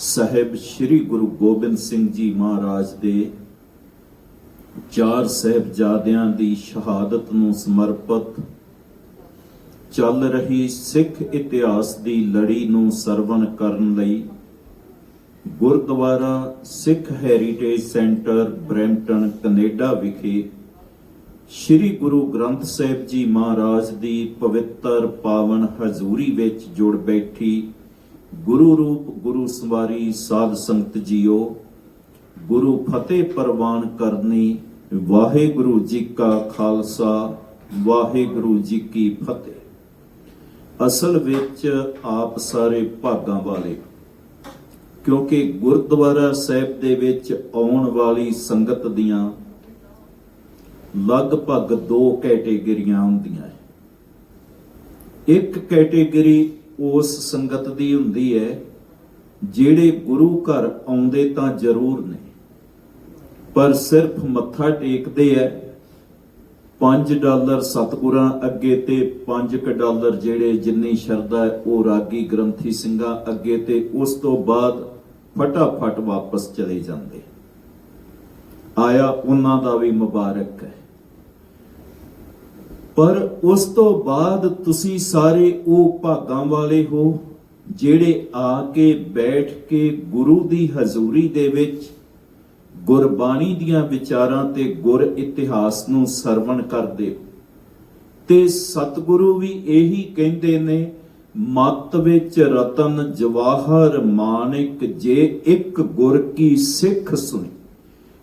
ਸਾਹਿਬ ਸ੍ਰੀ ਗੁਰੂ ਗੋਬਿੰਦ ਸਿੰਘ ਜੀ ਮਹਾਰਾਜ ਦੇ ਚਾਰ ਸਾਹਿਬਜ਼ਾਦਿਆਂ ਦੀ ਸ਼ਹਾਦਤ ਨੂੰ ਸਮਰਪਿਤ ਚੱਲ ਰਹੀ ਸਿੱਖ ਇਤਿਹਾਸ ਦੀ ਲੜੀ ਨੂੰ ਸਰਵਣ ਕਰਨ ਲਈ Gurdwara Sikh heritage centre Brampton, Canada ਵਿਖੇ ਸ੍ਰੀ ਗੁਰੂ ਗ੍ਰੰਥ ਸਾਹਿਬ ਜੀ ਮਹਾਰਾਜ ਦੀ ਪਵਿੱਤਰ ਪਾਵਨ ਹਜ਼ੂਰੀ ਵਿੱਚ ਜੁੜ ਬੈਠੀ ਗੁਰੂ ਰੂਪ, ਗੁਰੂ ਸਵਾਰੀ ਸਾਧ ਸੰਗਤ ਜੀਓ, ਗੁਰੂ ਫਤਿਹ ਪ੍ਰਵਾਨ ਕਰਨੀ ਵਾਹਿਗੁਰੂ ਜੀ ਕਾ ਖਾਲਸਾ, ਵਾਹਿਗੁਰੂ ਜੀ ਕੀ ਫਤਿਹ। ਅਸਲ ਵਿੱਚ ਆਪ ਸਾਰੇ ਭਾਗਾਂ ਵਾਲੇ, ਕਿਉਂਕਿ ਗੁਰਦੁਆਰਾ ਸਾਹਿਬ ਦੇ ਵਿੱਚ ਆਉਣ ਵਾਲੀ ਸੰਗਤ ਦੀਆਂ ਲਗਭਗ ਦੋ ਕੈਟੇਗਰੀਆਂ ਹੁੰਦੀਆਂ ਹੈ। ਇੱਕ ਕੈਟੇਗਰੀ ਉਸ ਸੰਗਤ ਦੀ ਹੁੰਦੀ ਹੈ, ਜਿਹੜੇ ਗੁਰੂ ਘਰ ਆਉਂਦੇ ਤਾਂ ਜ਼ਰੂਰ ਨੇ। ਪਰ ਸਿਰਫ ਮੱਥਾ ਟੇਕਦੇ ਐ 5 ਡਾਲਰ ਸਤਿਗੁਰਾਂ ਅੱਗੇ ਤੇ 5 ਕ ਡਾਲਰ ਜਿਹੜੇ ਜਿੰਨੀ ਸ਼ਰਧਾ ਹੈ, ਉਹ ਰਾਗੀ ਗ੍ਰੰਥੀ ਸਿੰਘਾਂ ਅੱਗੇ ਤੇ ਉਸ ਤੋਂ ਬਾਅਦ ਫਟਾਫਟ ਵਾਪਸ ਚਲੇ ਜਾਂਦੇ। ਆਇਆ ਉਹਨਾਂ ਦਾ ਵੀ ਮੁਬਾਰਕ ਹੈ। ਪਰ ਉਸ ਤੋਂ ਬਾਅਦ ਤੁਸੀਂ ਸਾਰੇ ਉਹ ਭਾਗਾਂ ਵਾਲੇ ਹੋ, ਜਿਹੜੇ ਆ ਕੇ ਬੈਠ ਕੇ ਗੁਰੂ ਦੀ ਹਜ਼ੂਰੀ ਦੇ ਵਿੱਚ ਗੁਰਬਾਣੀ ਦੀਆਂ ਵਿਚਾਰਾਂ ਤੇ ਗੁਰ ਇਤਿਹਾਸ ਨੂੰ ਸਰਵਣ ਕਰਦੇ ਤੇ ਸਤਿਗੁਰੂ ਵੀ ਇਹੀ ਕਹਿੰਦੇ ਨੇ, ਮਤ ਵਿੱਚ ਰਤਨ ਜਵਾਹਰ ਮਾਨਿਕ ਜੇ ਇੱਕ ਗੁਰ ਕੀ ਸਿੱਖ ਸੁਣੀ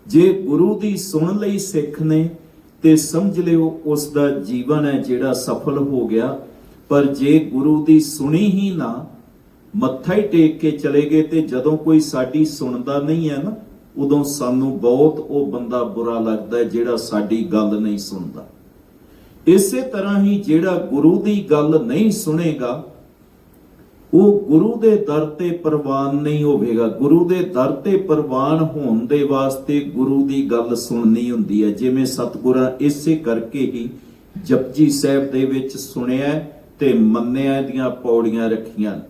ਜੇ ਗੁਰੂ ਦੀ ਸੁਣ ਲਈ ਸਿੱਖ ਨੇ ਤੇ ਸਮਝ ਲਿਓ ਉਸ ਦਾ ਜੀਵਨ ਹੈ ਜਿਹੜਾ ਸਫਲ ਹੋ ਗਿਆ, ਪਰ ਜੇ ਗੁਰੂ ਦੀ ਸੁਣੀ ਹੀ ਨਾ, ਮੱਥਾ ਹੀ ਟੇਕ ਕੇ ਚਲੇ ਗਏ ਤੇ ਜਦੋਂ ਕੋਈ ਸਾਡੀ ਸੁਣਦਾ ਨਹੀਂ ਹੈ ਨਾ, ਉਦੋਂ ਸਾਨੂੰ ਬਹੁਤ ਉਹ ਬੰਦਾ ਬੁਰਾ ਲੱਗਦਾ ਜਿਹੜਾ ਸਾਡੀ ਗੱਲ ਨਹੀਂ ਸੁਣਦਾ। ਇਸੇ ਤਰ੍ਹਾਂ ਹੀ ਜਿਹੜਾ ਗੁਰੂ ਦੀ ਗੱਲ ਨਹੀਂ ਸੁਣੇਗਾ ਉਹ ਗੁਰੂ ਦੇ ਦਰ ਤੇ ਪ੍ਰਵਾਨ ਨਹੀਂ ਹੋਵੇਗਾ। ਗੁਰੂ ਦੇ ਦਰ ਤੇ ਪ੍ਰਵਾਨ ਹੋਣ ਦੇ ਵਾਸਤੇ ਗੁਰੂ ਦੀ ਗੱਲ ਸੁਣਨੀ ਹੁੰਦੀ ਹੈ। ਜਿਵੇਂ ਸਤਿਗੁਰਾਂ ਇਸੇ ਕਰਕੇ ਹੀ ਜਪਜੀ ਸਾਹਿਬ ਦੇ ਵਿੱਚ ਸੁਣਿਆ ਤੇ ਮੰਨਿਆ ਦੀਆਂ ਪੌੜੀਆਂ ਰੱਖੀਆਂ।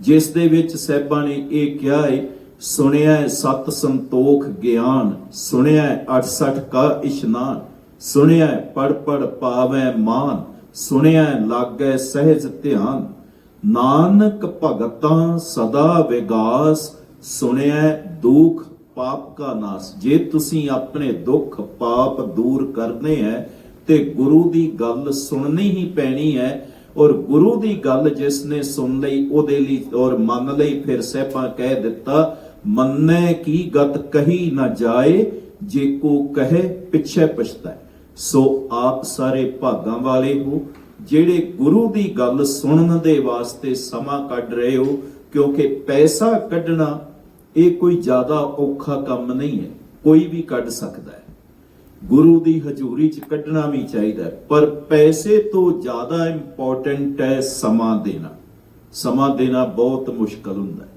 ਜਿਸ ਦੇ ਵਿੱਚ ਸਹਿਬਾਂ ਨੇ ਇਹ ਕਿਹਾ ਹੈ, ਸੁਣਿਆ ਸਤ ਸੰਤੋਖ ਗਿਆਨ, ਸੁਣਿਆ ਹੈ 68 ਕਾ ਇਸ਼ਨਾਨ, ਸੁਣਿਆ ਹੈ ਪੜ ਪੜ ਪਾਵੈ ਮਾਨ, ਸੁਣਿਆ ਹੈ ਲਾਗੈ ਸਹਿਜ ਧਿਆਨ। ਨਾਨਕ ਭਗਤਾਂ ਸਦਾ ਵਿਗਾਸ ਸੁਣਿਆ ਹੈ ਦੁਖ ਪਾਪ ਕਾ ਨਾਸ। ਜੇ ਤੁਸੀਂ ਆਪਣੇ ਦੁੱਖ ਪਾਪ ਦੂਰ ਕਰਨੇ ਹੈ ਤੇ ਗੁਰੂ ਦੀ ਗੱਲ ਸੁਣਨੀ ਹੀ ਪੈਣੀ ਹੈ ਔਰ ਗੁਰੂ ਦੀ ਗੱਲ ਜਿਸ ਨੇ ਸੁਣ ਲਈ, ਉਹਦੇ ਲਈ ਔਰ ਮੰਨ ਲਈ ਫਿਰ ਸਹਿਪਾ ਕਹਿ ਦਿੱਤਾ, ਮੰਨੈ ਕੀ ਗਤ ਕਹੀ ਨਾ ਜਾਏ, ਜੇ ਕੋ ਕਹੇ ਪਿੱਛੇ ਪਛਤਾਏ। ਸੋ ਆਪ ਸਾਰੇ ਭਾਗਾਂ ਵਾਲੇ ਹੋ ਜਿਹੜੇ ਗੁਰੂ ਦੀ ਗੱਲ ਸੁਣਨ ਦੇ ਵਾਸਤੇ ਸਮਾਂ ਕੱਢ ਰਹੇ ਹੋ, ਕਿਉਂਕਿ ਪੈਸਾ ਕੱਢਣਾ ਇਹ ਕੋਈ ਜ਼ਿਆਦਾ ਔਖਾ ਕੰਮ ਨਹੀਂ ਹੈ, ਕੋਈ ਵੀ ਕੱਢ ਸਕਦਾ ਹੈ। ਗੁਰੂ ਦੀ ਹਜ਼ੂਰੀ 'ਚ ਕੱਢਣਾ ਵੀ ਚਾਹੀਦਾ ਪਰ ਪੈਸੇ ਤੋਂ ਜ਼ਿਆਦਾ ਇੰਪੋਰਟੈਂਟ ਹੈ ਸਮਾਂ ਦੇਣਾ। ਸਮਾਂ ਦੇਣਾ ਬਹੁਤ ਮੁਸ਼ਕਲ ਹੁੰਦਾ ਹੈ।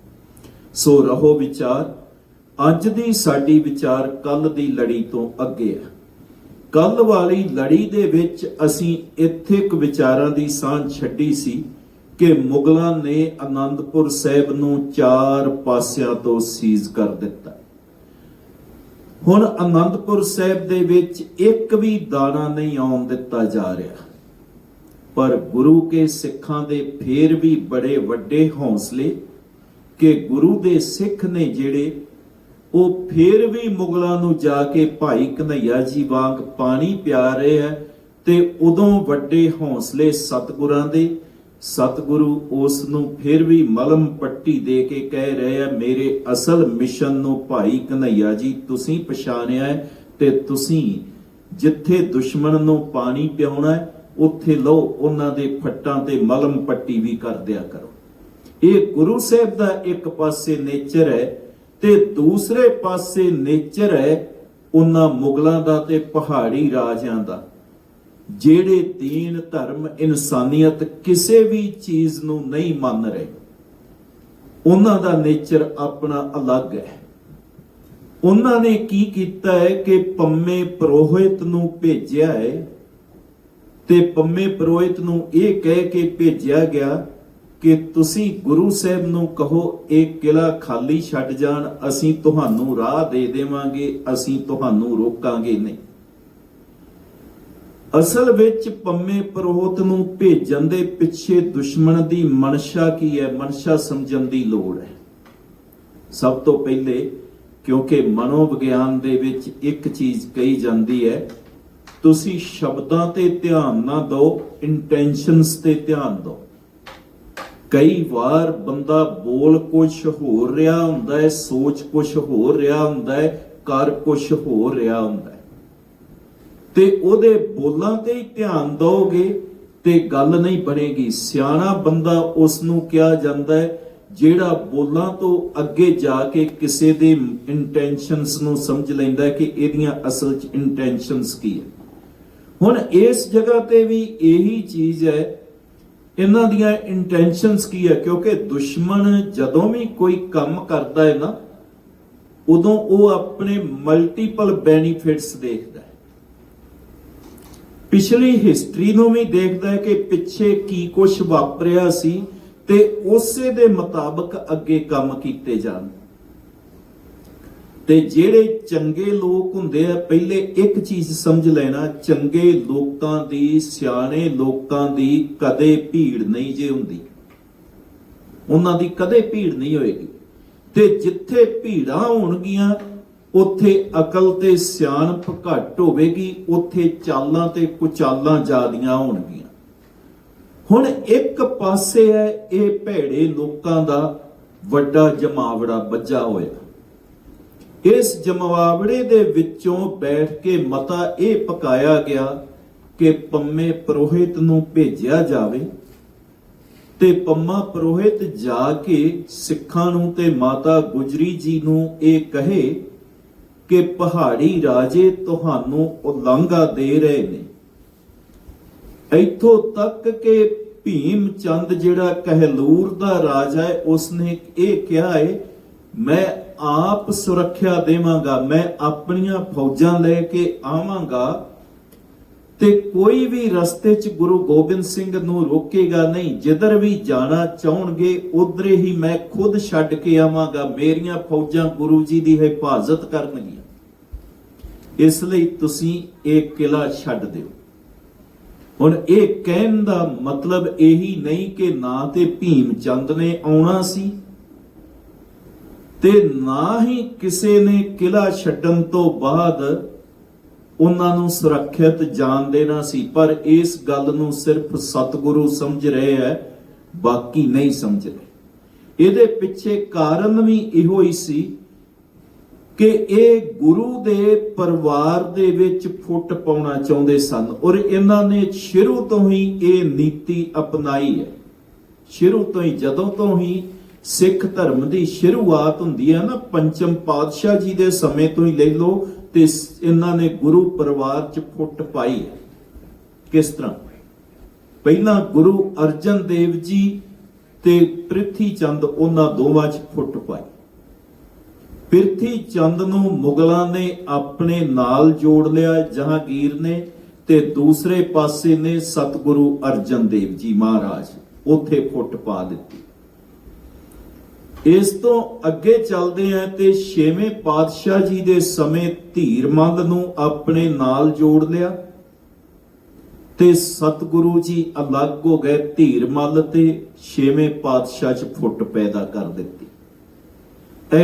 ਸੋ ਰਹੋ ਵਿਚਾਰ, ਅੱਜ ਦੀ ਸਾਡੀ ਵਿਚਾਰ ਕੱਲ ਦੀ ਲੜੀ ਤੋਂ ਅੱਗੇ ਹੈ। ਕੱਲ ਵਾਲੀ ਲੜੀ ਦੇ ਵਿੱਚ ਅਸੀਂ ਇੱਥੇ ਇੱਕ ਵਿਚਾਰਾਂ ਦੀ ਸਾਂਝ ਛੱਡੀ ਸੀ ਕਿ ਮੁਗਲਾਂ ਨੇ ਆਨੰਦਪੁਰ ਸਾਹਿਬ ਨੂੰ ਚਾਰ ਪਾਸਿਆਂ ਤੋਂ ਸੀਜ਼ ਕਰ ਦਿੱਤਾ। ਹੁਣ ਆਨੰਦਪੁਰ ਸਾਹਿਬ ਦੇ ਵਿੱਚ ਇੱਕ ਵੀ ਦਾਣਾ ਨਹੀਂ ਆਉਣ ਦਿੱਤਾ ਜਾ ਰਿਹਾ। ਪਰ ਗੁਰੂ ਕੇ ਸਿੱਖਾਂ ਦੇ ਫੇਰ ਵੀ ਬੜੇ ਵੱਡੇ ਹੌਸਲੇ ਕਿ ਗੁਰੂ ਦੇ ਸਿੱਖ ਨੇ ਜਿਹੜੇ ਉਹ ਫੇਰ ਵੀ ਮੁਗਲਾਂ ਨੂੰ ਜਾ ਕੇ ਭਾਈ ਕਨਈਆ ਜੀ ਵਾਂਗ ਪਾਣੀ ਪਿਆ ਰਹੇ ਹੈ ਤੇ ਉਦੋਂ ਵੱਡੇ ਹੌਸਲੇ ਸਤਿਗੁਰਾਂ ਦੇ, ਸਤਿਗੁਰੂ ਉਸ ਨੂੰ ਫਿਰ ਵੀ ਮਲਮ ਪੱਟੀ ਦੇ ਕੇ ਕਹਿ ਰਹੇ ਆ ਮੇਰੇ ਅਸਲ ਮਿਸ਼ਨ ਨੂੰ ਭਾਈ ਕਨਈਆ ਜੀ, ਤੁਸੀਂ ਪਛਾਣਿਆ ਹੈ ਤੇ ਤੁਸੀਂ ਜਿੱਥੇ ਦੁਸ਼ਮਣ ਨੂੰ ਪਾਣੀ ਪਿਆਉਣਾ ਉੱਥੇ ਲਓ, ਉਹਨਾਂ ਦੇ ਫੱਟਾਂ ਤੇ ਮਲਮ ਪੱਟੀ ਵੀ ਕਰ ਦਿਆ ਕਰੋ। ਇਹ ਗੁਰੂ ਸਾਹਿਬ ਦਾ ਇੱਕ ਪਾਸੇ ਨੇਚਰ ਹੈ ਤੇ ਦੂਸਰੇ ਪਾਸੇ ਨੇਚਰ ਹੈ ਉਹਨਾਂ ਮੁਗਲਾਂ ਦਾ ਤੇ ਪਹਾੜੀ ਰਾਜਿਆਂ ਦਾ। ਜਿਹੜੇ ਦੀਨ ਧਰਮ ਇਨਸਾਨੀਅਤ ਕਿਸੇ ਵੀ ਚੀਜ਼ ਨੂੰ ਨਹੀਂ ਮੰਨ ਰਹੇ, ਉਹਨਾਂ ਦਾ ਨੇਚਰ ਆਪਣਾ ਅਲੱਗ ਹੈ। ਉਹਨਾਂ ਨੇ ਕੀ ਕੀਤਾ ਹੈ ਕਿ ਪੰਮੇ ਪ੍ਰੋਹਿਤ ਨੂੰ ਭੇਜਿਆ ਹੈ ਤੇ ਪੰਮੇ ਪ੍ਰੋਹਿਤ ਨੂੰ ਇਹ ਕਹਿ ਕੇ ਭੇਜਿਆ ਗਿਆ ਕਿ ਤੁਸੀਂ ਗੁਰੂ ਸਾਹਿਬ ਨੂੰ ਕਹੋ, ਇਹ ਕਿਲਾ ਖਾਲੀ ਛੱਡ ਜਾਣ, ਅਸੀਂ ਤੁਹਾਨੂੰ ਰਾਹ ਦੇ ਦੇਵਾਂਗੇ, ਅਸੀਂ ਤੁਹਾਨੂੰ ਰੋਕਾਂਗੇ ਨਹੀਂ। ਅਸਲ ਵਿੱਚ ਪੰਮੇ ਪਰੋਹਤ ਨੂੰ ਭੇਜਣ ਦੇ ਪਿੱਛੇ ਦੁਸ਼ਮਣ ਦੀ ਮਨਸ਼ਾ ਕੀ ਹੈ? ਮਨਸ਼ਾ ਸਮਝਣ ਦੀ ਲੋੜ ਹੈ। ਸਭ ਤੋਂ ਪਹਿਲੇ, ਕਿਉਂਕਿ ਮਨੋਵਿਗਿਆਨ ਦੇ ਵਿੱਚ ਇੱਕ ਚੀਜ਼ ਕਹੀ ਜਾਂਦੀ ਹੈ, ਤੁਸੀਂ ਸ਼ਬਦਾਂ ਤੇ ਧਿਆਨ ਨਾ ਦਿਓ ਇੰਟੈਂਸ਼ਨਸ ਤੇ ਧਿਆਨ ਦਿਓ। ਕਈ ਵਾਰ ਬੰਦਾ ਬੋਲ ਕੁਝ ਹੋਰ ਰਿਹਾ ਹੁੰਦਾ ਹੈ, ਸੋਚ ਕੁਝ ਹੋਰ ਰਿਹਾ ਹੁੰਦਾ ਹੈ, ਕਰ ਕੁਝ ਹੋਰ ਰਿਹਾ ਹੁੰਦਾ ਹੈ। ਤੇ ਉਹਦੇ ਬੋਲਾਂ ਤੇ ਹੀ ਧਿਆਨ ਦਿਓਗੇ ਤੇ ਗੱਲ ਨਹੀਂ ਬਣੇਗੀ। ਸਿਆਣਾ ਬੰਦਾ ਉਸ ਨੂੰ ਕਿਹਾ ਜਾਂਦਾ ਹੈ, ਜਿਹੜਾ ਬੋਲਾਂ ਤੋਂ ਅੱਗੇ ਜਾ ਕੇ ਕਿਸੇ ਦੇ ਇੰਟੈਂਸ਼ਨਸ ਨੂੰ ਸਮਝ ਲੈਂਦਾ ਹੈ ਕਿ ਇਹਦੀਆਂ ਅਸਲ ਚ ਇੰਟੈਂਸ਼ਨਸ ਕੀ ਹੈ। ਹੁਣ ਇਸ ਜਗ੍ਹਾ ਤੇ ਵੀ ਇਹੀ ਚੀਜ਼ ਹੈ ਇਹਨਾਂ ਦੀਆਂ ਇੰਟੈਂਸ਼ਨਸ ਕੀ ਹੈ ਕਿਉਂਕਿ ਦੁਸ਼ਮਣ ਜਦੋਂ ਵੀ ਕੋਈ ਕੰਮ ਕਰਦਾ ਹੈ ਨਾ, ਉਦੋਂ ਉਹ ਆਪਣੇ ਮਲਟੀਪਲ ਬੈਨੀਫਿਟਸ ਦੇਖਦਾ ਹੈ। ਪਿਛਲੀ ਹਿਸਟਰੀ ਨੂੰ ਵੀ ਦੇਖਦਾ ਹੈ ਕਿ ਪਿੱਛੇ ਕੀ ਕੁਝ ਵਾਪਰਿਆ ਸੀ ਤੇ ਉਸੇ ਦੇ ਮੁਤਾਬਕ ਅੱਗੇ ਕੰਮ ਕੀਤੇ ਜਾਣ। ਤੇ ਜਿਹੜੇ ਚੰਗੇ ਲੋਕ ਹੁੰਦੇ ਆ, ਪਹਿਲੇ ਇੱਕ ਚੀਜ਼ ਸਮਝ ਲੈਣਾ, ਚੰਗੇ ਲੋਕਾਂ ਦੀ, ਸਿਆਣੇ ਲੋਕਾਂ ਦੀ ਕਦੇ ਭੀੜ ਨਹੀਂ ਜੇ ਹੁੰਦੀ। ਉਹਨਾਂ ਦੀ ਕਦੇ ਭੀੜ ਨਹੀਂ ਹੋਏਗੀ। ਤੇ ਜਿੱਥੇ ਭੀੜਾਂ ਹੋਣਗੀਆਂ, ਉੱਥੇ ਅਕਲ ਤੇ ਸਿਆਣਪ ਘੱਟ ਹੋਵੇਗੀ, ਉੱਥੇ ਚਾਲਾਂ ਤੇ ਕੁਚਾਲਾਂ ਜ਼ਿਆਦੀਆਂ ਹੋਣਗੀਆਂ। ਹੁਣ ਇੱਕ ਪਾਸੇ ਹੈ ਇਹ ਭੈੜੇ ਲੋਕਾਂ ਦਾ ਵੱਡਾ ਜਮਾਵੜਾ ਵੱਜਾ ਹੋਇਆ। ਇਸ ਜਮਾਵੜੇ ਦੇ ਵਿੱਚੋਂ ਬੈਠ ਕੇ ਮਤਾ ਇਹ ਪਕਾਇਆ ਗਿਆ ਕਿ ਪੰਮੇ ਪ੍ਰੋਹਿਤ ਨੂੰ ਭੇਜਿਆ ਜਾਵੇ ਤੇ ਪੰਮਾ ਪ੍ਰੋਹਿਤ ਜਾ ਕੇ ਸਿੱਖਾਂ ਨੂੰ ਤੇ ਮਾਤਾ ਗੁਜਰੀ ਜੀ ਨੂੰ ਇਹ ਕਹੇ ਕਿ ਪਹਾੜੀ ਰਾਜੇ ਤੁਹਾਨੂੰ ਉਲੰਘਾ ਦੇ ਰਹੇ ਨੇ। ਇੱਥੋਂ ਤੱਕ ਕਿ ਭੀਮ ਚੰਦ ਜਿਹੜਾ ਕਹਿਲੂਰ ਦਾ ਰਾਜਾ ਹੈ, ਉਸਨੇ ਇਹ ਕਿਹਾ ਹੈ ਮੈਂ ਆਪ ਸੁਰੱਖਿਆ ਦੇਵਾਂਗਾ, ਮੈਂ ਆਪਣੀਆਂ ਫੌਜਾਂ ਲੈ ਕੇ ਆਵਾਂਗਾ ਤੇ ਕੋਈ ਵੀ ਰਸਤੇ 'ਚ ਗੁਰੂ ਗੋਬਿੰਦ ਸਿੰਘ ਨੂੰ ਰੋਕੇਗਾ ਨਹੀਂ। ਜਿੱਧਰ ਵੀ ਜਾਣਾ ਚਾਹਣਗੇ, ਉਧਰੇ ਹੀ ਮੈਂ ਖੁਦ ਛੱਡ ਕੇ ਆਵਾਂਗਾ। ਮੇਰੀਆਂ ਫੌਜਾਂ ਗੁਰੂ ਜੀ ਦੀ ਹਿਫਾਜ਼ਤ ਕਰਨਗੀਆਂ। ਇਸ ਲਈ ਤੁਸੀਂ ਇਹ ਕਿਲਾ ਛੱਡ ਦਿਓ। ਹੁਣ ਇਹ ਕਹਿਣ ਦਾ ਮਤਲਬ ਇਹੀ ਨਹੀਂ ਕਿ ਨਾ ਤੇ ਭੀਮ ਚੰਦ ਨੇ ਆਉਣਾ ਸੀ। ਤੇ ਨਾ ਹੀ ਕਿਸੇ ਨੇ ਕਿਲਾ ਛੱਡਣ ਤੋਂ ਬਾਅਦ ਉਹਨਾਂ ਨੂੰ ਸੁਰੱਖਿਅਤ ਜਾਣ ਦੇਣਾ ਸੀ। ਪਰ ਇਸ ਗੱਲ ਨੂੰ ਸਿਰਫ ਸਤਿਗੁਰੂ ਸਮਝ ਰਹੇ ਹੈ, ਬਾਕੀ ਨਹੀਂ ਸਮਝ ਰਹੇ। ਇਹਦੇ ਪਿੱਛੇ ਕਾਰਨ ਵੀ ਇਹੋ ਹੀ ਸੀ ਕਿ ਇਹ ਗੁਰੂ ਦੇ ਪਰਿਵਾਰ ਦੇ ਵਿੱਚ ਫੁੱਟ ਪਾਉਣਾ ਚਾਹੁੰਦੇ ਸਨ ਔਰ ਇਹਨਾਂ ਨੇ ਸ਼ੁਰੂ ਤੋਂ ਹੀ ਇਹ ਨੀਤੀ ਅਪਣਾਈ ਹੈ। ਸ਼ੁਰੂ ਤੋਂ ਹੀ, ਜਦੋਂ ਤੋਂ ਹੀ ਸਿੱਖ ਧਰਮ ਦੀ ਸ਼ੁਰੂਆਤ ਹੁੰਦੀ ਹੈ ਨਾ, ਪੰਚਮ ਪਾਤਸ਼ਾਹ ਜੀ ਦੇ ਸਮੇਂ ਤੋਂ ਹੀ ਲੈ ਲਓ ਤੇ ਇਹਨਾਂ ਨੇ ਗੁਰੂ ਪਰਿਵਾਰ 'ਚ ਫੁੱਟ ਪਾਈ ਹੈ। ਕਿਸ ਤਰ੍ਹਾਂ? ਪਹਿਲਾਂ ਗੁਰੂ ਅਰਜਨ ਦੇਵ ਜੀ ਤੇ ਪ੍ਰਿਥੀ ਚੰਦ ਉਹਨਾਂ ਦੋਵਾਂ 'ਚ ਫੁੱਟ ਪਾਈ। ਪ੍ਰਿਥੀ ਚੰਦ ਨੂੰ ਮੁਗਲਾਂ ਨੇ ਆਪਣੇ ਨਾਲ ਜੋੜ ਲਿਆ, ਜਹਾਂਗੀਰ ਨੇ, ਤੇ ਦੂਸਰੇ ਪਾਸੇ ਨੇ ਸਤਿਗੁਰੂ ਅਰਜਨ ਦੇਵ ਜੀ ਮਹਾਰਾਜ, ਉੱਥੇ ਫੁੱਟ ਪਾ ਦਿੱਤੀ। ਇਸ ਤੋਂ ਅੱਗੇ ਚੱਲਦੇ ਆ ਤੇ ਛੇਵੇਂ ਪਾਤਸ਼ਾਹ ਜੀ ਦੇ ਸਮੇਂ ਧੀਰਮੰਦ ਨੂੰ ਆਪਣੇ ਨਾਲ ਜੋੜ ਲਿਆ ਤੇ ਸਤਿਗੁਰੂ ਜੀ ਅਲੱਗ ਹੋ ਗਏ ਧੀਰਮਲ ਤੇ ਛੇਵੇਂ ਪਾਤਸ਼ਾਹ ਚ ਫੁੱਟ ਪੈਦਾ ਕਰ ਦਿੱਤੀ।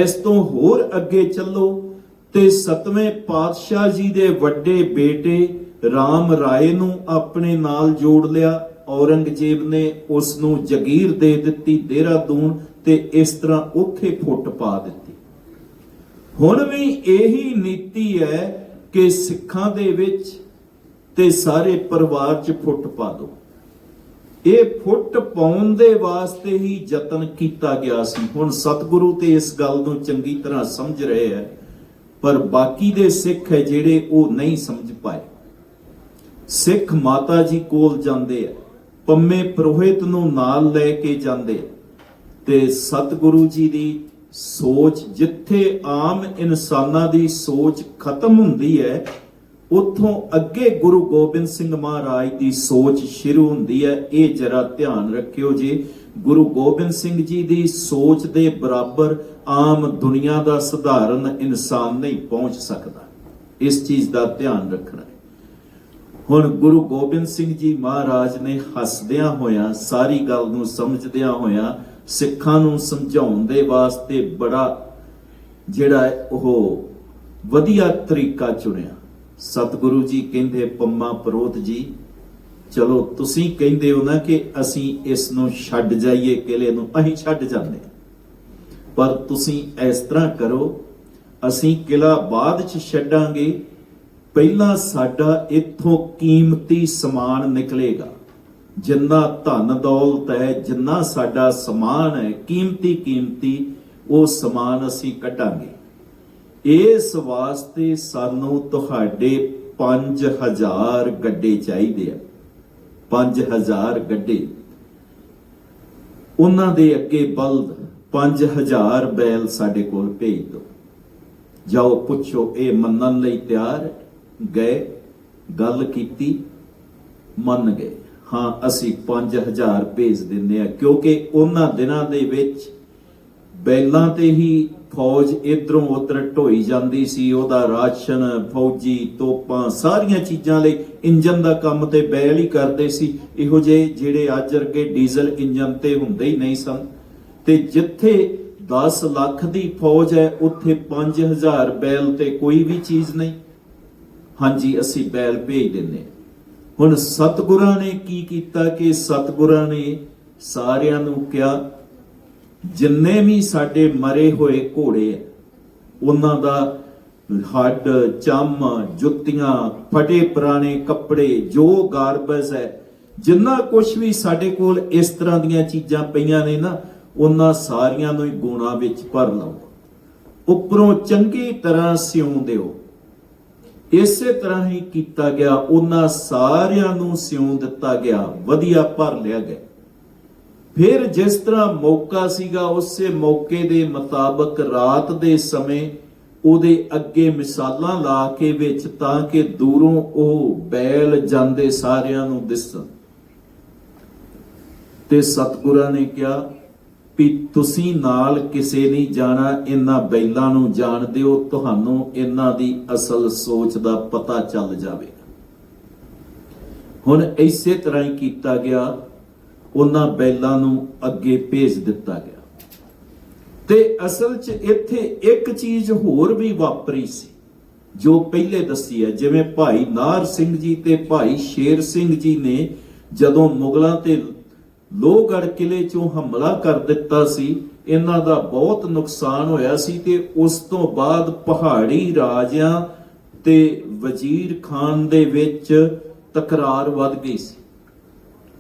ਇਸ ਤੋਂ ਹੋਰ ਅੱਗੇ ਚੱਲੋ ਤੇ ਸਤਵੇਂ ਪਾਤਸ਼ਾਹ ਜੀ ਦੇ ਵੱਡੇ ਬੇਟੇ RAM ਰਾਏ ਨੂੰ ਆਪਣੇ ਨਾਲ ਜੋੜ ਲਿਆ। ਔਰੰਗਜ਼ੇਬ ਨੇ ਉਸ ਨੂੰ ਜਗੀਰ ਦੇ ਦਿੱਤੀ ਦੇਹਰਾਦੂਨ ਤੇ ਇਸ ਤਰ੍ਹਾਂ ਉੱਥੇ ਫੁੱਟ ਪਾ ਦਿੱਤੀ। ਹੁਣ ਵੀ ਇਹੀ ਨੀਤੀ ਹੈ ਕਿ ਸਿੱਖਾਂ ਦੇ ਵਿੱਚ ਤੇ ਸਾਰੇ ਪਰਿਵਾਰ 'ਚ ਫੁੱਟ ਪਾ ਦਿਓ ਇਹ ਫੁੱਟ ਪਾਉਣ ਦੇ ਵਾਸਤੇ ਹੀ ਯਤਨ ਕੀਤਾ ਗਿਆ ਸੀ। ਹੁਣ ਸਤਿਗੁਰੂ ਤੇ ਇਸ ਗੱਲ ਨੂੰ ਚੰਗੀ ਤਰ੍ਹਾਂ ਸਮਝ ਰਹੇ ਹੈ, ਪਰ ਬਾਕੀ ਦੇ ਸਿੱਖ ਹੈ ਜਿਹੜੇ ਉਹ ਨਹੀਂ ਸਮਝ ਪਾਏ। ਸਿੱਖ ਮਾਤਾ ਜੀ ਕੋਲ ਜਾਂਦੇ ਆ, ਪੰਮੇ ਪ੍ਰੋਹਿਤ ਨੂੰ ਨਾਲ ਲੈ ਕੇ ਜਾਂਦੇ ਆ। ਤੇ ਸਤਿਗੁਰੂ ਜੀ ਦੀ ਸੋਚ, ਜਿੱਥੇ ਆਮ ਇਨਸਾਨਾਂ ਦੀ ਸੋਚ ਖਤਮ ਹੁੰਦੀ ਹੈ, ਉੱਥੋਂ ਅੱਗੇ ਗੁਰੂ ਗੋਬਿੰਦ ਸਿੰਘ ਮਹਾਰਾਜ ਦੀ ਸੋਚ ਸ਼ੁਰੂ ਹੁੰਦੀ ਹੈ। ਇਹ ਜਰਾ ਧਿਆਨ ਰੱਖਿਓ ਜੀ, ਗੁਰੂ ਗੋਬਿੰਦ ਸਿੰਘ ਜੀ ਦੀ ਸੋਚ ਦੇ ਬਰਾਬਰ ਆਮ ਦੁਨੀਆ ਦਾ ਸਧਾਰਨ ਇਨਸਾਨ ਨਹੀਂ ਪਹੁੰਚ ਸਕਦਾ। ਇਸ ਚੀਜ਼ ਦਾ ਧਿਆਨ ਰੱਖਣਾ ਹੈ। ਹੁਣ ਗੁਰੂ ਗੋਬਿੰਦ ਸਿੰਘ ਜੀ ਮਹਾਰਾਜ ਨੇ ਹੱਸਦਿਆਂ ਹੋਇਆਂ, ਸਾਰੀ ਗੱਲ ਨੂੰ ਸਮਝਦਿਆਂ ਹੋਇਆਂ ਸਿੱਖਾਂ ਨੂੰ ਸਮਝਾਉਣ ਦੇ ਵਾਸਤੇ ਬੜਾ ਜਿਹੜਾ ਉਹ ਵਧੀਆ ਤਰੀਕਾ ਚੁਣਿਆ। ਸਤਿਗੁਰੂ ਜੀ ਕਹਿੰਦੇ, ਪੰਮਾ ਪਰੋਤ ਜੀ, ਚਲੋ ਤੁਸੀਂ ਕਹਿੰਦੇ ਹੋ ਨਾ ਕਿ ਅਸੀਂ ਇਸ ਨੂੰ ਛੱਡ ਜਾਈਏ, ਕਿਲੇ ਨੂੰ ਅਸੀਂ ਛੱਡ ਜਾਂਦੇ ਪਰ ਤੁਸੀਂ ਇਸ ਤਰ੍ਹਾਂ ਕਰੋ, ਅਸੀਂ ਕਿਲਾ ਬਾਅਦ ਚ ਛੱਡਾਂਗੇ, ਪਹਿਲਾਂ ਸਾਡਾ ਇੱਥੋਂ ਕੀਮਤੀ ਸਮਾਨ ਨਿਕਲੇਗਾ। ਜਿੰਨਾ ਧਨ ਦੌਲਤ ਹੈ, ਜਿੰਨਾ ਸਾਡਾ ਸਮਾਨ ਹੈ, ਕੀਮਤੀ ਕੀਮਤੀ, ਉਹ ਸਮਾਨ ਅਸੀਂ ਕੱਢਾਂਗੇ। ਇਸ ਵਾਸਤੇ ਸਾਨੂੰ ਤੁਹਾਡੇ 5000 ਗੱਡੇ ਚਾਹੀਦੇ ਆ। 5000 ਗੱਡੇ। ਉਹਨਾਂ ਦੇ ਅੱਗੇ ਬਲਦ 5000 ਬੈਲ ਸਾਡੇ ਕੋਲ ਭੇਜ ਦਿਓ। ਜਾਓ, ਪੁੱਛੋ, ਇਹ ਮੰਨਣ ਲਈ ਤਿਆਰ ਗਏ? ਗੱਲ ਕੀਤੀ? ਮੰਨ ਗਏ। ਹਾਂ, ਅਸੀਂ 5000 ਭੇਜ ਦਿੰਦੇ ਆ ਕਿਉਂਕਿ ਉਹਨਾਂ ਦਿਨਾਂ ਦੇ ਵਿੱਚ ਬੈਲਾਂ ਤੇ ਹੀ ਫੌਜ ਇਧਰੋਂ ਉਧਰ ਢੋਈ ਜਾਂਦੀ ਸੀ, ਉਹਦਾ ਰਾਸ਼ਨ, ਫੌਜੀ ਤੋਪਾਂ ਸਾਰੀਆਂ ਚੀਜ਼ਾਂ ਲਈ ਇੰਜਨ ਦਾ ਕੰਮ ਤੇ ਬੈਲ ਹੀ ਕਰਦੇ ਸੀ। ਇਹੋ ਜਿਹੇ ਜਿਹੜੇ ਅੱਜ ਅਰਗੇ ਡੀਜ਼ਲ ਇੰਜਨ ਤੇ ਹੁੰਦੇ ਹੀ ਨਹੀਂ ਸਨ। ਤੇ ਜਿੱਥੇ 10 ਲੱਖ ਦੀ ਫੌਜ ਹੈ, ਉੱਥੇ 5000 ਬੈਲ ਤੇ ਕੋਈ ਵੀ ਚੀਜ਼ ਨਹੀਂ। ਹਾਂਜੀ, ਅਸੀਂ ਬੈਲ ਭੇਜ ਦਿੰਨੇ ਹੁਣ ਸਤਿਗੁਰਾਂ ਨੇ ਕੀ ਕੀਤਾ ਕਿ ਸਤਿਗੁਰਾਂ ਨੇ ਸਾਰਿਆਂ ਨੂੰ ਕਿਹਾ, ਜਿੰਨੇ ਵੀ ਸਾਡੇ ਮਰੇ ਹੋਏ ਘੋੜੇ ਆ, ਉਹਨਾਂ ਦਾ ਹੱਡ, ਚੰਮ, ਜੁੱਤੀਆਂ, ਫਟੇ ਪੁਰਾਣੇ ਕੱਪੜੇ, ਜੋ ਗਾਰਬਜ਼ ਹੈ, ਜਿੰਨਾ ਕੁਝ ਵੀ ਸਾਡੇ ਕੋਲ ਇਸ ਤਰ੍ਹਾਂ ਦੀਆਂ ਚੀਜ਼ਾਂ ਪਈਆਂ ਨੇ ਨਾ, ਉਹਨਾਂ ਸਾਰੀਆਂ ਨੂੰ ਹੀ ਗੁਣਾ ਵਿੱਚ ਭਰ ਲਓ। ਉੱਪਰੋਂ ਚੰਗੀ ਤਰ੍ਹਾਂ ਸਿਉਂ ਦਿਓ। ਇਸੇ ਤਰ੍ਹਾਂ ਹੀ ਕੀਤਾ ਗਿਆ, ਉਹਨਾਂ ਸਾਰਿਆਂ ਨੂੰ ਸਿਉਂ ਦਿੱਤਾ ਗਿਆ, ਵਧੀਆ ਭਰ ਲਿਆ ਗਿਆ। ਫਿਰ ਜਿਸ ਤਰ੍ਹਾਂ ਮੌਕਾ ਸੀਗਾ, ਉਸੇ ਮੌਕੇ ਦੇ ਮੁਤਾਬਕ ਰਾਤ ਦੇ ਸਮੇਂ ਉਹਦੇ ਅੱਗੇ ਮਿਸਾਲਾਂ ਲਾ ਕੇ ਵਿੱਚ ਤਾਂ ਕਿ ਦੂਰੋਂ ਉਹ ਬੈਲ ਜਾਂਦੇ ਸਾਰਿਆਂ ਨੂੰ ਦਿਸਣ। ਤੇ ਸਤਿਗੁਰਾਂ ਨੇ ਕਿਹਾ ਵੀ ਤੁਸੀਂ ਨਾਲ ਕਿਸੇ ਨਹੀਂ ਜਾਣਾ, ਇਹਨਾਂ ਬੈਲਾਂ ਨੂੰ ਜਾਣ ਦਿਓ, ਤੁਹਾਨੂੰ ਇਹਨਾਂ ਦੀ ਅਸਲ ਸੋਚ ਦਾ ਪਤਾ ਚੱਲ ਜਾਵੇਗਾ। ਹੁਣ ਇਸੇ ਤਰ੍ਹਾਂ ਹੀ ਕੀਤਾ ਗਿਆ, ਉਹਨਾਂ ਬੈਲਾਂ ਨੂੰ ਅੱਗੇ ਭੇਜ ਦਿੱਤਾ ਗਿਆ। ਤੇ ਅਸਲ 'ਚ ਇੱਥੇ ਇੱਕ ਚੀਜ਼ ਹੋਰ ਵੀ ਵਾਪਰੀ ਸੀ, ਜੋ ਪਹਿਲੇ ਦੱਸੀ ਹੈ, ਜਿਵੇਂ ਭਾਈ ਨਾਰ ਸਿੰਘ ਜੀ ਤੇ ਭਾਈ ਸ਼ੇਰ ਸਿੰਘ ਜੀ ਨੇ ਜਦੋਂ ਮੁਗਲਾਂ ਤੇ ਲੋਹਗੜ੍ਹ ਕਿਲੇ ਚੋਂ ਹਮਲਾ ਕਰ ਦਿੱਤਾ ਸੀ। ਇਹਨਾਂ ਦਾ ਬਹੁਤ ਨੁਕਸਾਨ ਹੋਇਆ ਸੀ ਤੇ ਉਸ ਤੋਂ ਬਾਅਦ ਪਹਾੜੀ ਰਾਜਿਆਂ ਤੇ ਵਜ਼ੀਰ ਖਾਨ ਦੇ ਵਿੱਚ ਤਕਰਾਰ ਵੱਧ ਗਈ ਸੀ।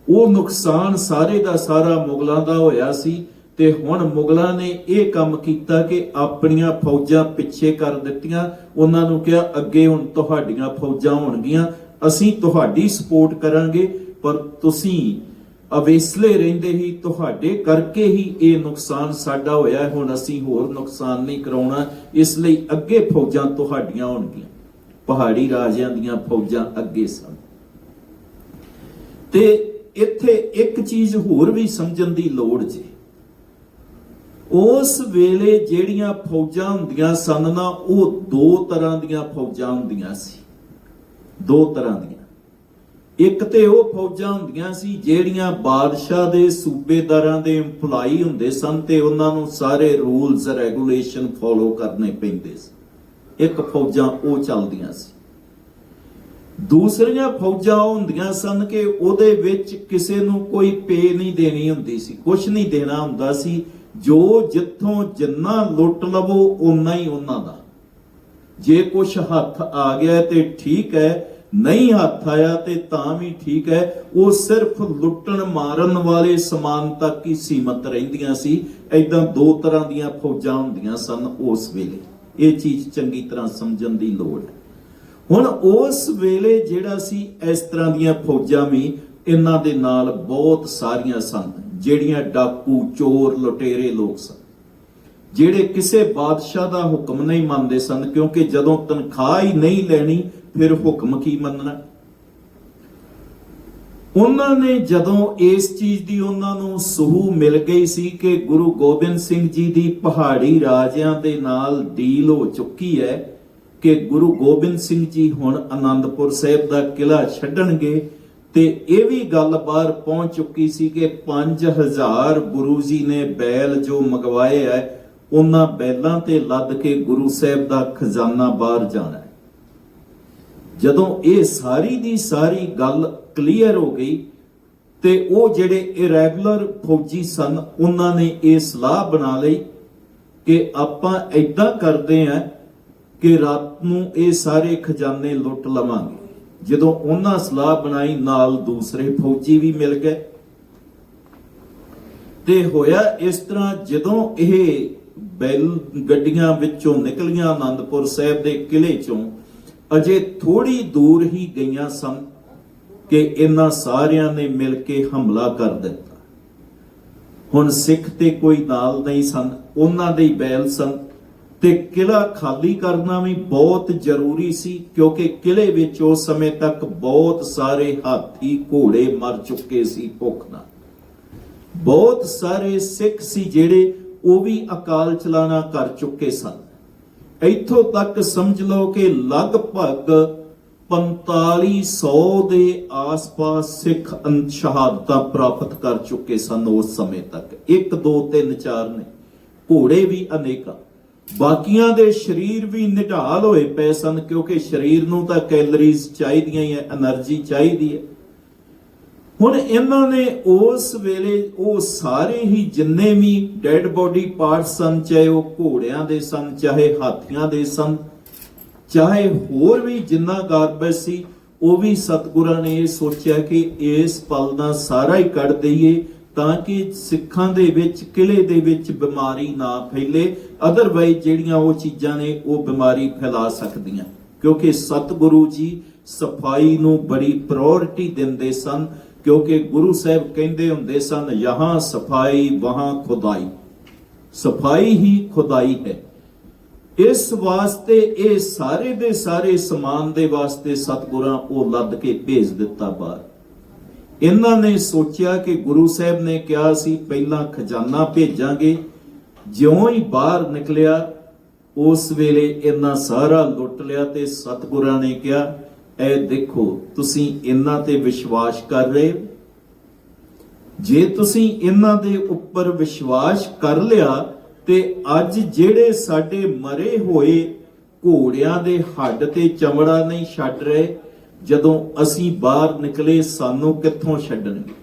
ਉਹ ਨੁਕਸਾਨ ਸਾਰੇ ਦਾ ਸਾਰਾ ਮੁਗਲਾਂ ਦਾ ਹੋਇਆ ਸੀ ਤੇ ਹੁਣ ਮੁਗਲਾਂ ਨੇ ਇਹ ਕੰਮ ਕੀਤਾ ਕਿ ਆਪਣੀਆਂ ਫੌਜਾਂ ਪਿੱਛੇ ਕਰ ਦਿੱਤੀਆਂ। ਉਹਨਾਂ ਨੂੰ ਕਿਹਾ, ਅੱਗੇ ਹੁਣ ਤੁਹਾਡੀਆਂ ਫੌਜਾਂ ਹੋਣਗੀਆਂ, ਅਸੀਂ ਤੁਹਾਡੀ ਸਪੋਰਟ ਕਰਾਂਗੇ, ਪਰ ਤੁਸੀਂ ਅਵੇਸਲੇ ਰਹਿੰਦੇ ਹੀ ਤੁਹਾਡੇ ਕਰਕੇ ਹੀ ਇਹ ਨੁਕਸਾਨ ਸਾਡਾ ਹੋਇਆ ਹੁਣ ਅਸੀਂ ਹੋਰ ਨੁਕਸਾਨ ਨਹੀਂ ਕਰਾਉਣਾ। ਇਸ ਲਈ ਅੱਗੇ ਫੌਜਾਂ ਤੁਹਾਡੀਆਂ ਹੋਣਗੀਆਂ ਪਹਾੜੀ ਰਾਜਿਆਂ ਦੀਆਂ ਫੌਜਾਂ ਅੱਗੇ ਸਨ। ਤੇ ਇੱਥੇ ਇੱਕ ਚੀਜ਼ ਹੋਰ ਵੀ ਸਮਝਣ ਦੀ ਲੋੜ ਜੇ। ਉਸ ਵੇਲੇ ਜਿਹੜੀਆਂ ਫੌਜਾਂ ਹੁੰਦੀਆਂ ਸਨ ਨਾ, ਉਹ ਦੋ ਤਰ੍ਹਾਂ ਦੀਆਂ ਫੌਜਾਂ ਹੁੰਦੀਆਂ ਸੀ। ਦੋ ਤਰ੍ਹਾਂ ਦੀਆਂ। ਇੱਕ ਤੇ ਉਹ ਫੌਜਾਂ ਹੁੰਦੀਆਂ ਸੀ ਜਿਹੜੀਆਂ ਬਾਦਸ਼ਾਹ ਦੇ ਸੂਬੇਦਾਰਾਂ ਦੇ EMPLOYE ਹੁੰਦੇ ਸਨ ਤੇ ਉਹਨਾਂ ਨੂੰ ਸਾਰੇ ਰੂਲਸ, ਰੈਗੂਲੇਸ਼ਨ ਫੋਲੋ ਕਰਨੇ ਪੈਂਦੇ ਸੀ। ਇੱਕ ਫੌਜਾਂ ਉਹ ਚੱਲਦੀਆਂ ਸੀ। ਦੂਸਰੀਆਂ ਫੌਜਾਂ ਹੁੰਦੀਆਂ ਸਨ ਕਿ ਉਹਦੇ ਵਿੱਚ ਕਿਸੇ ਨੂੰ ਕੋਈ ਪੇ ਨਹੀਂ ਦੇਣੀ ਹੁੰਦੀ ਸੀ ਕੁਝ ਨਹੀਂ ਦੇਣਾ ਹੁੰਦਾ ਸੀ, ਜੋ ਜਿੱਥੋਂ ਜਿੰਨਾ ਲੁੱਟ ਲਵੋ ਉਨਾ ਹੀ ਉਹਨਾਂ ਦਾ। ਜੇ ਕੁਝ ਹੱਥ ਆ ਗਿਆ ਤੇ ਠੀਕ ਹੈ ਨਹੀਂ ਹੱਥ ਆਇਆ ਤੇ ਤਾਂ ਵੀ ਠੀਕ ਹੈ। ਉਹ ਸਿਰਫ ਲੁੱਟਣ ਮਾਰਨ ਵਾਲੇ ਸਮਾਨ ਤੱਕ ਹੀ ਸੀਮਤ ਰਹਿੰਦੀਆਂ ਸੀ। ਐਦਾਂ ਦੋ ਤਰ੍ਹਾਂ ਦੀਆਂ ਫੌਜਾਂ ਹੁੰਦੀਆਂ ਸਨ ਉਸ ਵੇਲੇ। ਇਹ ਚੀਜ਼ ਚੰਗੀ ਤਰ੍ਹਾਂ ਸਮਝਣ ਦੀ ਲੋੜ ਹੈ। ਹੁਣ ਉਸ ਵੇਲੇ ਜਿਹੜਾ ਸੀ, ਇਸ ਤਰ੍ਹਾਂ ਦੀਆਂ ਫੌਜਾਂ ਵੀ ਇਹਨਾਂ ਦੇ ਨਾਲ ਬਹੁਤ ਸਾਰੀਆਂ ਸਨ, ਜਿਹੜੀਆਂ ਡਾਕੂ, ਚੋਰ, ਲੁਟੇਰੇ ਲੋਕ ਸਨ। ਜਿਹੜੇ ਕਿਸੇ ਬਾਦਸ਼ਾਹ ਦਾ ਹੁਕਮ ਨਹੀਂ ਮੰਨਦੇ ਸਨ, ਕਿਉਂਕਿ ਜਦੋਂ ਤਨਖਾਹ ਹੀ ਨਹੀਂ ਲੈਣੀ ਫਿਰ ਹੁਕਮ ਕੀ ਮੰਨਣਾ? ਉਹਨਾਂ ਨੇ ਜਦੋਂ ਇਸ ਚੀਜ਼ ਦੀ ਉਹਨਾਂ ਨੂੰ ਸਹੂ ਮਿਲ ਗਈ ਸੀ ਕਿ ਗੁਰੂ ਗੋਬਿੰਦ ਸਿੰਘ ਜੀ ਦੀ ਪਹਾੜੀ ਰਾਜਿਆਂ ਦੇ ਨਾਲ ਡੀਲ ਹੋ ਚੁੱਕੀ ਹੈ ਕਿ ਗੁਰੂ ਗੋਬਿੰਦ ਸਿੰਘ ਜੀ ਹੁਣ ਆਨੰਦਪੁਰ ਸਾਹਿਬ ਦਾ ਕਿਲਾ ਛੱਡਣਗੇ ਤੇ ਇਹ ਵੀ ਗੱਲ ਬਾਹਰ ਪਹੁੰਚ ਚੁੱਕੀ ਸੀ ਕਿ 5000 ਗੁਰੂ ਜੀ ਨੇ ਬੈਲ ਜੋ ਮੰਗਵਾਏ ਹੈ, ਉਹਨਾਂ ਬੈਲਾਂ ਤੇ ਲੱਦ ਕੇ ਗੁਰੂ ਸਾਹਿਬ ਦਾ ਖਜ਼ਾਨਾ ਬਾਹਰ ਜਾਣਾ ਜਦੋਂ ਇਹ ਸਾਰੀ ਦੀ ਸਾਰੀ ਗੱਲ ਕਲੀਅਰ ਹੋ ਗਈ ਤੇ ਉਹ ਜਿਹੜੇ ਇਰੈਗੂਲਰ ਫੌਜੀ ਸਨ, ਉਹਨਾਂ ਨੇ ਇਹ ਸਲਾਹ ਬਣਾ ਲਈ ਕਿ ਆਪਾਂ ਐਦਾਂ ਕਰਦੇ ਆਂ ਕਿ ਰਾਤ ਨੂੰ ਇਹ ਸਾਰੇ ਖਜ਼ਾਨੇ ਲੁੱਟ ਲਵਾਂਗੇ। ਜਦੋਂ ਉਹਨਾਂ ਸਲਾਹ ਬਣਾਈ, ਨਾਲ ਦੂਸਰੇ ਫੌਜੀ ਵੀ ਮਿਲ ਗਏ। ਤੇ ਹੋਇਆ ਇਸ ਤਰ੍ਹਾਂ ਜਦੋਂ ਇਹ ਬੈਲ ਗੱਡੀਆਂ ਵਿੱਚੋਂ ਨਿਕਲੀਆਂ ਆਨੰਦਪੁਰ ਸਾਹਿਬ ਦੇ ਕਿਲੇ ਚੋਂ ਅਜੇ ਥੋੜੀ ਦੂਰ ਹੀ ਗਈਆਂ ਸਨ ਕਿ ਇਹਨਾਂ ਸਾਰਿਆਂ ਨੇ ਮਿਲ ਕੇ ਹਮਲਾ ਕਰ ਦਿੱਤਾ। ਹੁਣ ਸਿੱਖ ਤੇ ਕੋਈ ਨਾਲ ਨਹੀਂ ਸਨ, ਉਹਨਾਂ ਦੇ ਬੈਲ ਸਨ ਤੇ ਕਿਲਾ ਖਾਲੀ ਕਰਨਾ ਵੀ ਬਹੁਤ ਜ਼ਰੂਰੀ ਸੀ ਕਿਉਂਕਿ ਕਿਲੇ ਵਿੱਚ ਉਸ ਸਮੇਂ ਤੱਕ ਬਹੁਤ ਸਾਰੇ ਹਾਥੀ ਘੋੜੇ ਮਰ ਚੁੱਕੇ ਸੀ ਭੁੱਖ ਨਾਲ। ਬਹੁਤ ਸਾਰੇ ਸਿੱਖ ਸੀ ਜਿਹੜੇ ਉਹ ਵੀ ਅਕਾਲ ਚਲਾਣਾ ਕਰ ਚੁੱਕੇ ਸਨ। ਇੱਥੋਂ ਤੱਕ ਸਮਝ ਲਓ ਕਿ ਲਗਭਗ 4500 ਦੇ ਆਸ-ਪਾਸ ਸਿੱਖ ਸ਼ਹਾਦਤਾਂ ਪ੍ਰਾਪਤ ਕਰ ਚੁੱਕੇ ਸਨ ਉਸ ਸਮੇਂ ਤੱਕ। 1 2 3 4 ਨੇ। ਘੋੜੇ ਵੀ ਅਨੇਕਾਂ। ਬਾਕੀਆਂ ਦੇ ਸਰੀਰ ਵੀ ਨਿਢਾਲ ਹੋਏ ਪਏ ਸਨ ਕਿਉਂਕਿ ਸਰੀਰ ਨੂੰ ਤਾਂ ਕੈਲਰੀਜ਼ ਚਾਹੀਦੀਆਂ ਹੀ ਐ એનર્ਜੀ ਚਾਹੀਦੀ ਹੈ ਹੁਣ ਇਹਨਾਂ ਨੇ ਉਸ ਵੇਲੇ ਉਹ ਸਾਰੇ ਹੀ ਜਿੰਨੇ ਵੀ ਡੈਡ ਬੋਡੀ ਪਾਰਟਸ ਸਨ, ਚਾਹੇ ਉਹ ਘੋੜਿਆਂ ਦੇ ਸਨ, ਚਾਹੇ ਹਾਥੀਆਂ ਦੇ ਸਨ, ਚਾਹੇ ਹੋਰ ਵੀ ਜਿੰਨਾ ਗਾਰਬੇਜ ਸੀ, ਉਹ ਵੀ ਸਤਿਗੁਰਾਂ ਨੇ ਇਹ ਸੋਚਿਆ ਕਿ ਇਸ ਪਲ ਦਾ ਸਾਰਾ ਹੀ ਕੱਢ ਦਈਏ ਤਾਂ ਕਿ ਸਿੱਖਾਂ ਦੇ ਵਿੱਚ ਕਿਲੇ ਦੇ ਵਿੱਚ ਬਿਮਾਰੀ ਨਾ ਫੈਲੇ। ਅਦਰਵਾਈਜ਼ ਜਿਹੜੀਆਂ ਉਹ ਚੀਜ਼ਾਂ ਨੇ, ਉਹ ਬਿਮਾਰੀ ਫੈਲਾ ਸਕਦੀਆਂ। ਕਿਉਂਕਿ ਸਤਿਗੁਰੂ ਜੀ ਸਫ਼ਾਈ ਨੂੰ ਬੜੀ ਪ੍ਰਾਇੋਰਟੀ ਦਿੰਦੇ ਸਨ। ਕਿਉਂਕਿ ਗੁਰੂ ਸਾਹਿਬ ਕਹਿੰਦੇ ਹੁੰਦੇ ਸਨ, ਯਹਾਂ ਸਫ਼ਾਈ, ਵਹਾਂ ਖੁਦਾਈ। ਸਫ਼ਾਈ ਹੀ ਖੁਦਾਈ ਹੈ। ਇਸ ਵਾਸਤੇ ਇਹ ਸਾਰੇ ਦੇ ਸਾਰੇ ਸਮਾਨ ਦੇ ਵਾਸਤੇ ਸਤਿਗੁਰਾਂ ਉਹ ਲੱਦ ਕੇ ਭੇਜ ਦਿੱਤਾ ਬਾਹਰ। ਇਹਨਾਂ ਨੇ ਸੋਚਿਆ ਕਿ ਗੁਰੂ ਸਾਹਿਬ ਨੇ ਕਿਹਾ ਸੀ, ਪਹਿਲਾਂ ਖਜ਼ਾਨਾ ਭੇਜਾਂਗੇ, ਜਿਉਂ ਹੀ ਬਾਹਰ ਨਿਕਲਿਆ, ਉਸ ਵੇਲੇ ਇਹਨਾਂ ਸਾਰਾ ਲੁੱਟ ਲਿਆ ਤੇ ਸਤਿਗੁਰਾਂ ਨੇ ਕਿਹਾ ਇਹ ਦੇਖੋ, ਤੁਸੀਂ ਇਹਨਾਂ ਤੇ ਵਿਸ਼ਵਾਸ ਕਰ ਰਹੇ ਹੋ? ਜੇ ਤੁਸੀਂ ਇਹਨਾਂ ਦੇ ਉੱਪਰ ਵਿਸ਼ਵਾਸ ਕਰ ਲਿਆ, ਤੇ ਅੱਜ ਜਿਹੜੇ ਸਾਡੇ ਮਰੇ ਹੋਏ ਘੋੜਿਆਂ ਦੇ ਹੱਡ ਤੇ ਚਮੜਾ ਨਹੀਂ ਛੱਡ ਰਹੇ, ਜਦੋਂ ਅਸੀਂ ਬਾਹਰ ਨਿਕਲੇ, ਸਾਨੂੰ ਕਿੱਥੋਂ ਛੱਡਣਗੇ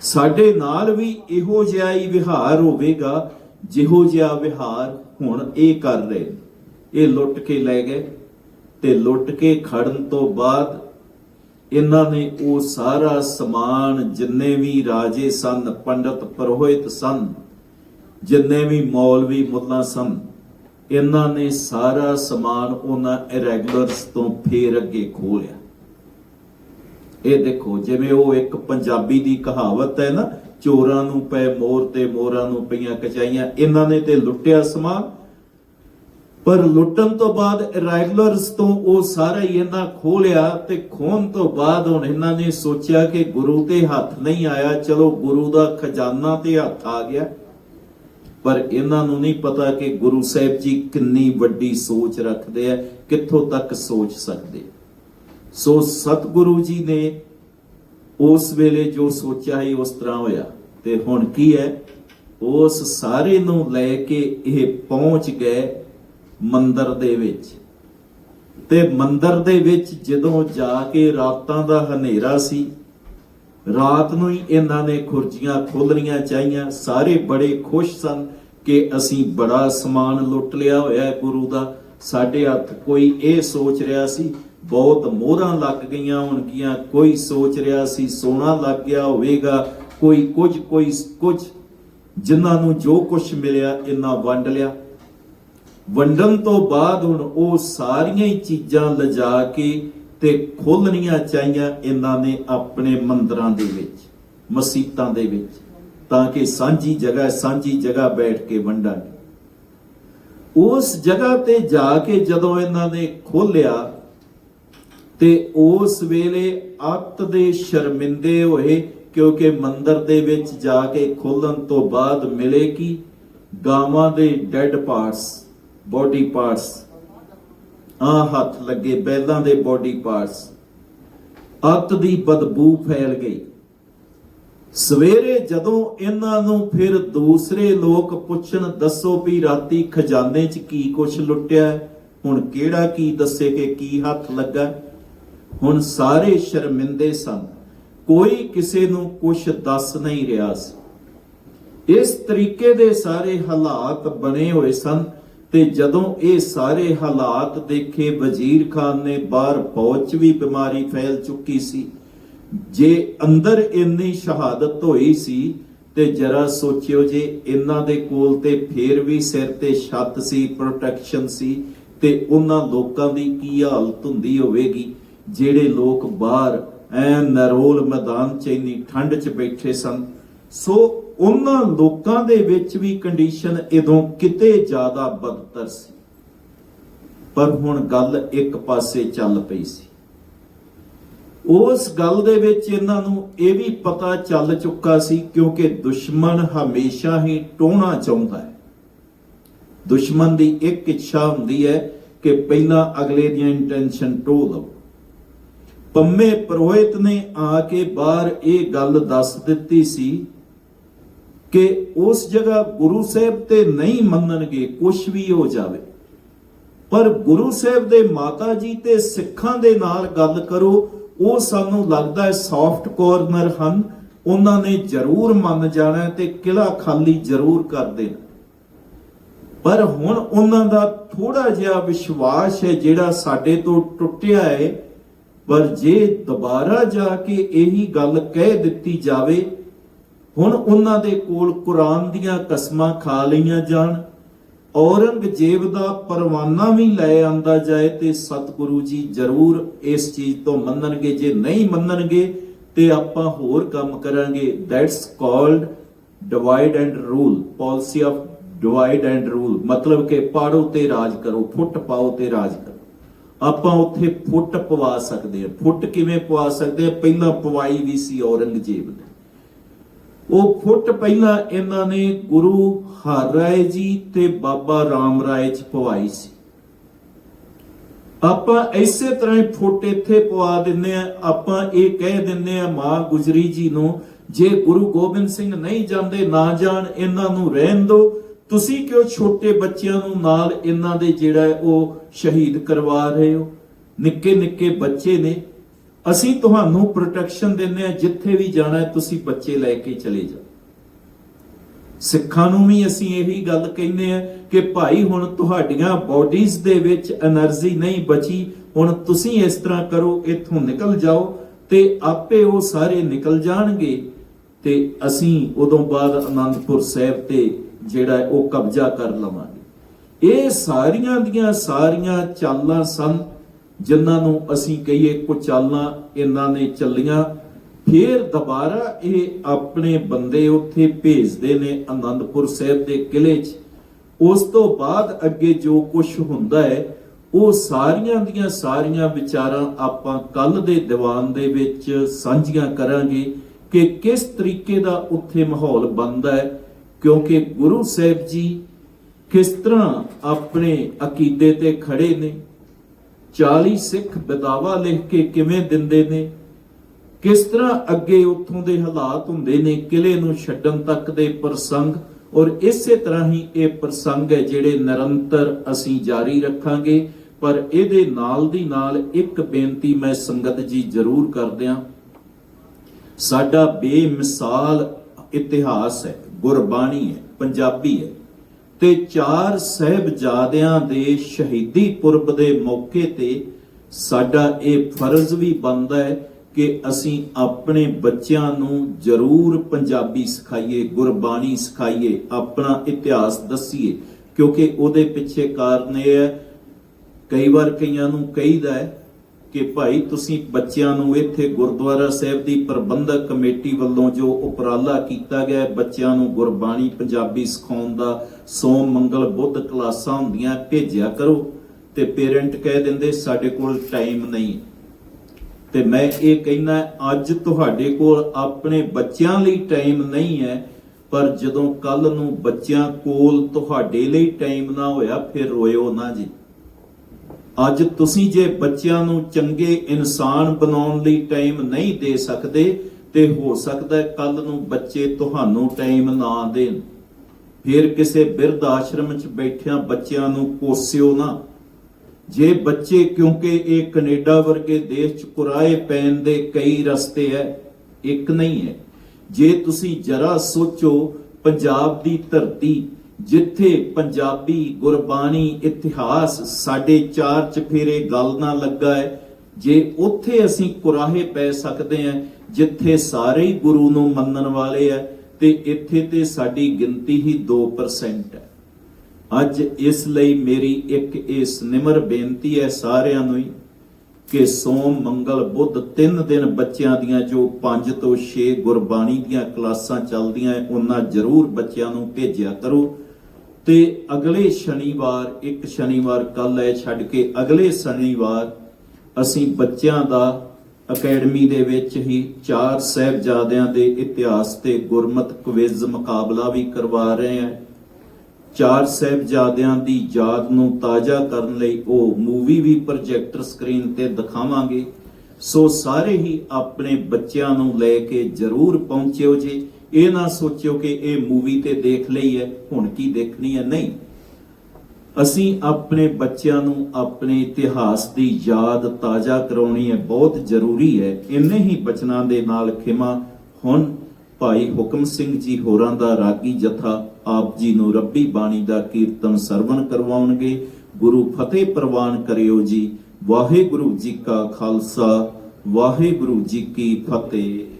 ਸਾਡੇ ਨਾਲ ਵੀ ਇਹੋ ਜਿਹਾ ਹੀ ਵਿਹਾਰ ਹੋਵੇਗਾ, ਜਿਹੋ ਜਿਹਾ ਵਿਹਾਰ ਹੁਣ ਇਹ ਕਰ ਰਹੇ ਇਹ ਲੁੱਟ ਕੇ ਲੈ ਗਏ। ਤੇ ਲੁੱਟ ਕੇ ਖੜਨ ਤੋਂ ਬਾਅਦ ਇਹਨਾਂ ਨੇ ਉਹ ਸਾਰਾ ਸਮਾਨ ਜਿੰਨੇ ਵੀ ਰਾਜੇ ਸਨ, ਪੰਡਤ, ਪੁਰੋਹਿਤ ਸਨ, ਜਿੰਨੇ ਵੀ ਮੌਲਵੀ ਮੁੱਲਾ ਸਨ, ਇਹਨਾਂ ਨੇ ਸਾਰਾ ਸਮਾਨ ਉਹਨਾਂ ਇਰੈਗੂਲਰਸ ਤੋਂ ਫੇਰ ਅੱਗੇ ਖੋ ਲਿਆ ਇਹ ਦੇਖੋ, ਜਿਵੇਂ ਉਹ ਇੱਕ ਪੰਜਾਬੀ ਦੀ ਕਹਾਵਤ ਹੈ ਨਾ, ਚੋਰਾਂ ਨੂੰ ਪਏ ਮੋਰ ਤੇ ਮੋਰਾਂ ਨੂੰ ਪਈਆਂ ਕਚਾਈਆਂ, ਇਹਨਾਂ ਨੇ ਤੇ ਲੁੱਟਿਆ ਸਮਾਨ। ਪਰ ਲੁੱਟਣ ਤੋਂ ਬਾਅਦ ਇਰੈਗੂਲਰਸ ਤੋਂ ਉਹ ਸਾਰਾ ਹੀ ਇਹਨਾਂ ਖੋਲਿਆ ਤੇ ਖੋਣ ਤੋਂ ਬਾਅਦ ਹੁਣ ਇਹਨਾਂ ਨੇ ਸੋਚਿਆ ਕਿ ਗੁਰੂ ਤੇ ਹੱਥ ਨਹੀਂ ਆਇਆ, ਚਲੋ ਗੁਰੂ ਦਾ ਖਜ਼ਾਨਾ ਤੇ ਹੱਥ ਆ ਗਿਆ। ਪਰ ਇਹਨਾਂ ਨੂੰ ਨਹੀਂ ਪਤਾ ਕਿ ਗੁਰੂ ਸਾਹਿਬ ਜੀ ਕਿੰਨੀ ਵੱਡੀ ਸੋਚ ਰੱਖਦੇ ਆ, ਕਿੱਥੋਂ ਤੱਕ ਸੋਚ ਸਕਦੇ ਸੋ ਸਤਿਗੁਰੂ ਜੀ ਨੇ ਉਸ ਵੇਲੇ ਜੋ ਸੋਚਿਆ ਹੀ ਉਸ ਤਰ੍ਹਾਂ ਹੋਇਆ। ਤੇ ਹੁਣ ਕੀ ਹੈ? ਉਸ ਸਾਰੇ ਨੂੰ ਲੈ ਕੇ ਇਹ ਪਹੁੰਚ ਗਏ ਮੰਦਰ ਦੇ ਵਿੱਚ। ਤੇ ਮੰਦਰ ਦੇ ਵਿੱਚ ਜਦੋਂ ਜਾ ਕੇ ਰਾਤਾਂ ਦਾ ਹਨੇਰਾ ਸੀ, ਰਾਤ ਨੂੰ ਹੀ ਇਹਨਾਂ ਨੇ ਖੁਰਜੀਆਂ ਖੋਲਣੀਆਂ ਚਾਹੀਆਂ। ਸਾਰੇ ਬੜੇ ਖੁਸ਼ ਸਨ ਕਿ ਅਸੀਂ ਬੜਾ ਸਮਾਨ ਲੁੱਟ ਲਿਆ ਹੋਇਆ ਗੁਰੂ ਦਾ। ਸਾਡੇ ਹੱਥ ਕੋਈ ਇਹ ਸੋਚ ਰਿਹਾ ਸੀ, ਬਹੁਤ ਮੋਹਰਾਂ ਲੱਗ ਗਈਆਂ ਹੋਣਗੀਆਂ। ਕੋਈ ਸੋਚ ਰਿਹਾ ਸੀ, ਸੋਨਾ ਲੱਗ ਗਿਆ ਹੋਵੇਗਾ। ਕੋਈ ਕੁਝ ਕੋਈ ਕੁਝ, ਜਿਨ੍ਹਾਂ ਨੂੰ ਜੋ ਕੁਝ ਮਿਲਿਆ, ਇਹਨਾਂ ਵੰਡ ਲਿਆ। ਵੰਡਣ ਤੋਂ ਬਾਅਦ ਹੁਣ ਉਹ ਸਾਰੀਆਂ ਹੀ ਚੀਜ਼ਾਂ ਲਿਜਾ ਕੇ ਤੇ ਖੋਲਣੀਆਂ ਚਾਹੀਆਂ ਇਹਨਾਂ ਨੇ ਆਪਣੇ ਮੰਦਰਾਂ ਦੇ ਵਿੱਚ, ਮਸੀਤਾਂ ਦੇ ਵਿੱਚ, ਤਾਂ ਕਿ ਸਾਂਝੀ ਜਗ੍ਹਾ ਸਾਂਝੀ ਜਗ੍ਹਾ ਬੈਠ ਕੇ ਵੰਡਾਂਗੇ ਉਸ ਜਗ੍ਹਾ ਤੇ ਜਾ ਕੇ ਜਦੋਂ ਇਹਨਾਂ ਨੇ ਖੋਲਿਆ ਤੇ ਉਸ ਵੇਲੇ ਅੱਤ ਦੇ ਸ਼ਰਮਿੰਦੇ ਹੋਏ, ਕਿਉਂਕਿ ਮੰਦਰ ਦੇ ਵਿੱਚ ਜਾ ਕੇ ਖੋਲਣ ਤੋਂ ਬਾਅਦ ਮਿਲੇ ਕਿ? ਗਾਵਾਂ ਦੇ ਡੈੱਡ ਪਾਰਟਸ। ਬੋਡੀ ਪਾਰਟਸ ਆ ਹੱਥ ਲੱਗੇ ਬੈਲਾਂ ਦੇ ਬੋਡੀ ਪਾਰਟਸ ਅੱਤ ਦੀ ਬਦਬੂ ਫੈਲ ਗਈ। ਸਵੇਰੇ ਜਦੋਂ ਇਹਨਾਂ ਨੂੰ ਫਿਰ ਦੂਸਰੇ ਲੋਕ ਪੁੱਛਣ, ਦੱਸੋ ਵੀ ਰਾਤੀ ਖਜ਼ਾਨੇ 'ਚ ਕੀ ਕੁਛ ਲੁੱਟਿਆ? ਹੁਣ ਕਿਹੜਾ ਕੀ ਦੱਸੇ ਕਿ ਕੀ ਹੱਥ ਲੱਗਾ? ਹੁਣ ਸਾਰੇ ਸ਼ਰਮਿੰਦੇ ਸਨ। ਕੋਈ ਕਿਸੇ ਨੂੰ ਕੁਛ ਦੱਸ ਨਹੀਂ ਰਿਹਾ ਸੀ। ਇਸ ਤਰੀਕੇ ਦੇ ਸਾਰੇ ਹਾਲਾਤ ਬਣੇ ਹੋਏ ਸਨ ਤੇ ਜਦੋਂ ਇਹ ਸਾਰੇ ਹਾਲਾਤ ਦੇਖੇ, ਵਜ਼ੀਰ ਖਾਨ ਨੇ ਬਾਹਰ ਫੌਜ ਵੀ ਬਿਮਾਰੀ ਫੈਲ ਚੁੱਕੀ ਸੀ। ਜੇ ਅੰਦਰ ਇੰਨੀ ਸ਼ਹਾਦਤ ਹੋਈ ਸੀ, ਤੇ ਜਰਾ ਸੋਚਿਓ ਜੇ ਇਹਨਾਂ ਦੇ ਕੋਲ ਤੇ ਫੇਰ ਵੀ ਸਿਰ ਤੇ ਛੱਤ ਸੀ ਪ੍ਰੋਟੈਕਸ਼ਨ ਸੀ, ਤੇ ਉਹਨਾਂ ਲੋਕਾਂ ਦੀ ਕੀ ਹਾਲਤ ਹੁੰਦੀ ਹੋਵੇਗੀ? ਜਿਹੜੇ ਲੋਕ ਬਾਹਰ ਐ ਨਰੋਲ ਮੈਦਾਨ 'ਚ ਇੰਨੀ ਠੰਡ 'ਚ ਬੈਠੇ ਸਨ। ਸੋ ਉਹਨਾਂ ਲੋਕਾਂ ਦੇ ਵਿੱਚ ਵੀ ਕੰਡੀਸ਼ਨ ਇਦੋਂ ਕਿਤੇ ਜ਼ਿਆਦਾ ਬਦਤਰ ਸੀ। ਪਰ ਹੁਣ ਗੱਲ ਇੱਕ ਪਾਸੇ ਚੱਲ ਪਈ ਸੀ। ਉਸ ਗੱਲ ਦੇ ਵਿੱਚ ਇਹਨਾਂ ਨੂੰ ਇਹ ਵੀ ਪਤਾ ਚੱਲ ਚੁੱਕਾ ਸੀ ਕਿਉਂਕਿ ਦੁਸ਼ਮਣ ਹਮੇਸ਼ਾ ਹੀ ਟੋਣਾ ਚਾਹੁੰਦਾ ਹੈ। ਦੁਸ਼ਮਣ ਦੀ ਇੱਕ ਇੱਛਾ ਹੁੰਦੀ ਹੈ ਕਿ ਪਹਿਲਾਂ ਅਗਲੇ ਦੀਆਂ ਇੰਟੈਂਸ਼ਨ ਟੋ ਲਓ ਪੰਮੇ ਪ੍ਰੋਹਿਤ ਨੇ ਆ ਕੇ ਬਾਹਰ ਇਹ ਗੱਲ ਦੱਸ ਦਿੱਤੀ ਸੀ ਕਿ ਉਸ ਜਗ੍ਹਾ ਗੁਰੂ ਸਾਹਿਬ ਤੇ ਨਹੀਂ ਮੰਨਣਗੇ ਕੁਝ ਵੀ ਹੋ ਜਾਵੇ। ਪਰ ਗੁਰੂ ਸਾਹਿਬ ਦੇ ਮਾਤਾ ਜੀ ਤੇ ਸਿੱਖਾਂ ਦੇ ਨਾਲ ਗੱਲ ਕਰੋ, ਉਹ ਸਾਨੂੰ ਲੱਗਦਾ ਹੈ ਸੌਫਟ ਕਾਰਨਰ ਹਨ। ਉਹਨਾਂ ਨੇ ਜ਼ਰੂਰ ਮੰਨ ਜਾਣਾ ਤੇ ਕਿਲਾ ਖਾਲੀ ਜ਼ਰੂਰ ਕਰ ਦੇਣਾ। ਪਰ ਹੁਣ ਉਹਨਾਂ ਦਾ ਥੋੜਾ ਜਿਹਾ ਵਿਸ਼ਵਾਸ ਹੈ ਜਿਹੜਾ ਸਾਡੇ ਤੋਂ ਟੁੱਟਿਆ ਹੈ। ਪਰ ਜੇ ਦੁਬਾਰਾ ਜਾ ਕੇ ਇਹੀ ਗੱਲ ਕਹਿ ਦਿੱਤੀ ਜਾਵੇ ਹੁਣ ਉਹਨਾਂ ਦੇ ਕੋਲ ਕੁਰਾਨ ਦੀਆਂ ਕਸਮਾਂ ਖਾ ਲਈਆਂ ਜਾਣ, ਔਰੰਗਜ਼ੇਬ ਦਾ ਪਰਵਾਨਾ ਵੀ ਲੈ ਆਂਦਾ ਜਾਏ ਤੇ ਸਤਿਗੁਰੂ ਜੀ ਜ਼ਰੂਰ ਇਸ ਚੀਜ਼ ਤੋਂ ਮੰਨਣਗੇ, ਜੇ ਨਹੀਂ ਮੰਨਣਗੇ ਤੇ ਆਪਾਂ ਹੋਰ ਕੰਮ ਕਰਾਂਗੇ। That's called divide and rule policy of divide and rule ਮਤਲਬ ਕਿ ਪਾੜੋ ਤੇ ਰਾਜ ਕਰੋ, ਫੁੱਟ ਪਾਓ ਤੇ ਰਾਜ ਕਰੋ। ਆਪਾਂ ਉੱਥੇ ਫੁੱਟ ਪਵਾ ਸਕਦੇ ਹਾਂ। ਫੁੱਟ ਕਿਵੇਂ ਪਵਾ ਸਕਦੇ ਹਾਂ? ਪਹਿਲਾਂ ਪਵਾਈ ਵੀ ਸੀ ਔਰੰਗਜ਼ੇਬ ਨੇ। ਉਹ ਫੁੱਟ ਪਹਿਲਾਂ ਇਹਨਾਂ ਨੇ ਗੁਰੂ ਹਰ ਰਾਏ ਜੀ ਤੇ ਬਾਬਾ ਰਾਮ ਰਾਏ ਚ ਪਵਾਈ ਸੀ। ਆਪਾਂ ਇਸੇ ਤਰ੍ਹਾਂ ਹੀ ਫੁੱਟ ਇੱਥੇ ਪਵਾ ਦਿੰਨੇ ਆ ਆਪਾਂ ਇਹ ਕਹਿ ਦਿੰਨੇ ਆ ਮਾਂ ਗੁਜਰੀ ਜੀ ਨੂੰ, ਜੇ ਗੁਰੂ ਗੋਬਿੰਦ ਸਿੰਘ ਨਹੀਂ ਜਾਂਦੇ, ਨਾ ਜਾਣ ਇਹਨਾਂ ਨੂੰ ਰਹਿਣ ਦਿਓ। ਤੁਸੀਂ ਕਿਉਂ ਛੋਟੇ ਬੱਚਿਆਂ ਨੂੰ ਨਾਲ ਇਹਨਾਂ ਦੇ ਜਿਹੜਾ ਉਹ ਸ਼ਹੀਦ ਕਰਵਾ ਰਹੇ ਹੋ? ਨਿੱਕੇ ਨਿੱਕੇ ਬੱਚੇ ਨੇ। ਅਸੀਂ ਤੁਹਾਨੂੰ ਪ੍ਰੋਟੈਕਸ਼ਨ ਦਿੰਦੇ ਆ ਜਿੱਥੇ ਵੀ ਜਾਣਾ ਤੁਸੀਂ ਬੱਚੇ ਲੈ ਕੇ ਚਲੇ ਜਾਓ। ਸਿੱਖਾਂ ਨੂੰ ਵੀ ਅਸੀਂ ਇਹੀ ਗੱਲ ਕਹਿੰਦੇ ਆ ਕਿ ਭਾਈ, ਹੁਣ ਤੁਹਾਡੀਆਂ ਬੋਡੀਜ਼ ਦੇ ਵਿੱਚ એનર્ਜੀ ਨਹੀਂ ਬਚੀ, ਹੁਣ ਤੁਸੀਂ ਇਸ ਤਰ੍ਹਾਂ ਕਰੋ, ਇੱਥੋਂ ਨਿਕਲ ਜਾਓ ਤੇ ਆਪੇ ਉਹ ਸਾਰੇ ਨਿਕਲ ਜਾਣਗੇ। ਤੇ ਅਸੀਂ ਉਦੋਂ ਬਾਅਦ ਅਨੰਦਪੁਰ ਸਾਹਿਬ ਤੇ ਜਿਹੜਾ ਉਹ ਕਬਜ਼ਾ ਕਰ ਲਵਾਂਗੇ। ਇਹ ਸਾਰੀਆਂ ਦੀਆਂ ਸਾਰੀਆਂ ਚਾਲਾਂ ਸਨ। ਜਿਨ੍ਹਾਂ ਨੂੰ ਅਸੀਂ ਕਹੀਏ ਕੁਚਾਲਾਂ, ਇਹਨਾਂ ਨੇ ਚੱਲੀਆਂ। ਫਿਰ ਦੁਬਾਰਾ ਇਹ ਆਪਣੇ ਬੰਦੇ ਉੱਥੇ ਭੇਜਦੇ ਨੇ ਆਨੰਦਪੁਰ ਸਾਹਿਬ ਦੇ ਕਿਲੇ 'ਚ। ਉਸ ਤੋਂ ਬਾਅਦ ਅੱਗੇ ਜੋ ਕੁਝ ਹੁੰਦਾ ਹੈ, ਉਹ ਸਾਰੀਆਂ ਦੀਆਂ ਸਾਰੀਆਂ ਵਿਚਾਰਾਂ ਆਪਾਂ ਕੱਲ ਦੇ ਦੀਵਾਨ ਦੇ ਵਿੱਚ ਸਾਂਝੀਆਂ ਕਰਾਂਗੇ ਕਿ ਕਿਸ ਤਰੀਕੇ ਦਾ ਉੱਥੇ ਮਾਹੌਲ ਬਣਦਾ ਹੈ, ਕਿਉਂਕਿ ਗੁਰੂ ਸਾਹਿਬ ਜੀ ਕਿਸ ਤਰ੍ਹਾਂ ਆਪਣੇ ਅਕੀਦੇ ਤੇ ਖੜੇ ਨੇ। 40 ਸਿੱਖ ਬਦਾਵਾ ਲਿਖ ਕੇ ਕਿਵੇਂ ਦਿੰਦੇ ਨੇ? ਕਿਸ ਤਰ੍ਹਾਂ ਅੱਗੇ ਉੱਥੋਂ ਦੇ ਹਾਲਾਤ ਹੁੰਦੇ ਨੇ? ਕਿਲੇ ਨੂੰ ਛੱਡਣ ਤੱਕ ਦੇ ਪ੍ਰਸੰਗ। ਔਰ ਇਸੇ ਤਰ੍ਹਾਂ ਹੀ ਇਹ ਪ੍ਰਸੰਗ ਹੈ ਜਿਹੜੇ ਨਿਰੰਤਰ ਅਸੀਂ ਜਾਰੀ ਰੱਖਾਂਗੇ। ਪਰ ਇਹਦੇ ਨਾਲ ਦੀ ਨਾਲ ਇੱਕ ਬੇਨਤੀ ਮੈਂ ਸੰਗਤ ਜੀ ਜ਼ਰੂਰ ਕਰਦਿਆਂ। ਸਾਡਾ ਬੇਮਿਸਾਲ ਇਤਿਹਾਸ ਹੈ, ਗੁਰਬਾਣੀ ਹੈ, ਪੰਜਾਬੀ ਹੈ। ਤੇ ਚਾਰ ਸਹਿਬਜ਼ਾਦਿਆਂ ਦੇ ਸ਼ਹੀਦੀ ਪੁਰਬ ਦੇ ਮੌਕੇ ਤੇ ਸਾਡਾ ਇਹ ਫਰਜ਼ ਵੀ ਬਣਦਾ ਹੈ ਕਿ ਅਸੀਂ ਆਪਣੇ ਬੱਚਿਆਂ ਨੂੰ ਜ਼ਰੂਰ ਪੰਜਾਬੀ ਸਿਖਾਈਏ, ਗੁਰਬਾਣੀ ਸਿਖਾਈਏ, ਆਪਣਾ ਇਤਿਹਾਸ ਦੱਸੀਏ, ਕਿਉਂਕਿ ਉਹਦੇ ਪਿੱਛੇ ਕਾਰਨ ਇਹ ਹੈ, ਕਈ ਵਾਰ ਕਈਆਂ ਨੂੰ ਕਹੀਦਾ ਹੈ ਕਿ ਭਾਈ ਤੁਸੀਂ ਬੱਚਿਆਂ ਨੂੰ ਇੱਥੇ ਗੁਰਦੁਆਰਾ ਸਾਹਿਬ ਦੀ ਪ੍ਰਬੰਧਕ ਕਮੇਟੀ ਵੱਲੋਂ ਜੋ ਉਪਰਾਲਾ ਕੀਤਾ ਗਿਆ ਬੱਚਿਆਂ ਨੂੰ ਗੁਰਬਾਣੀ ਪੰਜਾਬੀ ਸਿਖਾਉਣ ਦਾ ਸੋਮ ਮੰਗਲ ਬੁੱਧ ਕਲਾਸਾਂ ਹੁੰਦੀਆਂ ਭੇਜਿਆ ਕਰੋ ਤੇ ਪੇਰੈਂਟ ਕਹਿ ਦਿੰਦੇ, ਸਾਡੇ ਕੋਲ ਟਾਈਮ ਨਹੀਂ। ਤੇ ਮੈਂ ਇਹ ਕਹਿਣਾ, ਅੱਜ ਤੁਹਾਡੇ ਕੋਲ ਆਪਣੇ ਬੱਚਿਆਂ ਲਈ ਟਾਈਮ ਨਹੀਂ ਹੈ, ਪਰ ਜਦੋਂ ਕੱਲ ਨੂੰ ਬੱਚਿਆਂ ਕੋਲ ਤੁਹਾਡੇ ਲਈ ਟਾਈਮ ਨਾ ਹੋਇਆ, ਫਿਰ ਰੋਇਓ ਨਾ ਜੀ। ਅੱਜ ਤੁਸੀਂ ਜੇ ਬੱਚਿਆਂ ਨੂੰ ਚੰਗੇ ਇਨਸਾਨ ਬਣਾਉਣ ਲਈ ਟਾਈਮ ਨਹੀਂ ਦੇ ਸਕਦੇ, ਤੇ ਹੋ ਸਕਦਾ ਕੱਲ ਨੂੰ ਬੱਚੇ ਤੁਹਾਨੂੰ ਟਾਈਮ ਨਾ ਦੇਣ। ਫਿਰ ਕਿਸੇ ਬਿਰਧ ਆਸ਼ਰਮ 'ਚ ਬੈਠਿਆਂ ਬੱਚਿਆਂ ਨੂੰ ਕੋਸਿਓ ਨਾ। ਜੇ ਬੱਚੇ ਕਿਉਂਕਿ ਇਹ ਕੈਨੇਡਾ ਵਰਗੇ ਦੇਸ਼ 'ਚ ਕੁਰਾਏ ਪੈਣ ਦੇ ਕਈ ਰਸਤੇ ਐ, ਇੱਕ ਨਹੀਂ ਹੈ ਜੇ ਤੁਸੀਂ ਜਰਾ ਸੋਚੋ, ਪੰਜਾਬ ਦੀ ਧਰਤੀ ਜਿੱਥੇ ਪੰਜਾਬੀ ਗੁਰਬਾਣੀ ਇਤਿਹਾਸ ਸਾਡੇ ਚਾਰ ਚਫੇਰੇ ਗੱਲ ਨਾ ਲੱਗਾ ਹੈ ਜੇ ਉੱਥੇ ਅਸੀਂ ਕੁਰਾਹੇ ਪੈ ਸਕਦੇ ਹਾਂ ਜਿੱਥੇ ਸਾਰੇ ਹੀ ਗੁਰੂ ਨੂੰ ਮੰਨਣ ਵਾਲੇ ਆ ਤੇ ਇੱਥੇ ਤੇ ਸਾਡੀ ਗਿਣਤੀ ਹੀ 2% ਹੈ। ਅੱਜ ਇਸ ਲਈ ਮੇਰੀ ਇੱਕ ਇਸ ਨਿਮਰ ਬੇਨਤੀ ਹੈ ਸਾਰਿਆਂ ਨੂੰ ਹੀ ਕਿ ਸੋਮ, ਮੰਗਲ, ਬੁੱਧ ਤਿੰਨ ਦਿਨ ਬੱਚਿਆਂ ਦੀਆਂ ਜੋ 5 ਤੋਂ 6 ਗੁਰਬਾਣੀ ਦੀਆਂ ਕਲਾਸਾਂ ਚੱਲਦੀਆਂ ਹੈ, ਉਹਨਾਂ ਜ਼ਰੂਰ ਬੱਚਿਆਂ ਨੂੰ ਭੇਜਿਆ ਕਰੋ। ਤੇ ਅਗਲੇ ਸ਼ਨੀਵਾਰ, ਇੱਕ ਸ਼ਨੀਵਾਰ ਕੱਲ ਹੈ ਛੱਡ ਕੇ ਅਗਲੇ ਸ਼ਨੀਵਾਰ ਅਸੀਂ ਬੱਚਿਆਂ ਦਾ ਅਕੈਡਮੀ ਦੇ ਵਿੱਚ ਹੀ ਚਾਰ ਸਾਹਿਬਜ਼ਾਦਿਆਂ ਦੇ ਇਤਿਹਾਸ ਤੇ ਗੁਰਮਤ ਕੁਇਜ਼ ਮੁਕਾਬਲਾ ਵੀ ਕਰਵਾ ਰਹੇ ਹਾਂ। ਚਾਰ ਸਾਹਿਬਜ਼ਾਦਿਆਂ ਦੀ ਯਾਦ ਨੂੰ ਤਾਜ਼ਾ ਕਰਨ ਲਈ ਉਹ ਮੂਵੀ ਵੀ ਪ੍ਰੋਜੈਕਟਰ ਸਕਰੀਨ ਤੇ ਦਿਖਾਵਾਂਗੇ। ਸੋ ਸਾਰੇ ਹੀ ਆਪਣੇ ਬੱਚਿਆਂ ਨੂੰ ਲੈ ਕੇ ਜਰੂਰ ਪਹੁੰਚਿਓ ਜੀ। ਇਹ ਨਾ ਸੋਚਿਓ ਕਿ ਇਹ ਮੂਵੀ ਤੇ ਦੇਖ ਲਈ ਹੈ, ਹੁਣ ਕੀ ਦੇਖਣੀ ਹੈ? ਨਹੀਂ। ਅਸੀਂ ਆਪਣੇ ਬੱਚਿਆਂ ਨੂੰ ਆਪਣੇ ਇਤਿਹਾਸ ਦੀ ਯਾਦ ਤਾਜ਼ਾ ਕਰਾਉਣੀ ਹੈ ਬਹੁਤ ਜ਼ਰੂਰੀ ਹੈ। ਇੰਨੇ ਹੀ ਬਚਨਾਂ ਦੇ ਨਾਲ ਖਿਮਾ ਹੁਣ ਭਾਈ ਹੁਕਮ ਸਿੰਘ ਜੀ ਹੋਰਾਂ ਦਾ ਰਾਗੀ ਜਥਾ ਆਪ ਜੀ ਨੂੰ ਰੱਬੀ ਬਾਣੀ ਦਾ ਕੀਰਤਨ ਸਰਵਣ ਕਰਵਾਉਣਗੇ। ਗੁਰੂ ਫਤਿਹ ਪ੍ਰਵਾਨ ਕਰਿਓ ਜੀ। ਵਾਹਿਗੁਰੂ ਜੀ ਕਾ ਖਾਲਸਾ, ਵਾਹਿਗੁਰੂ ਜੀ ਕੀ ਫਤਿਹ।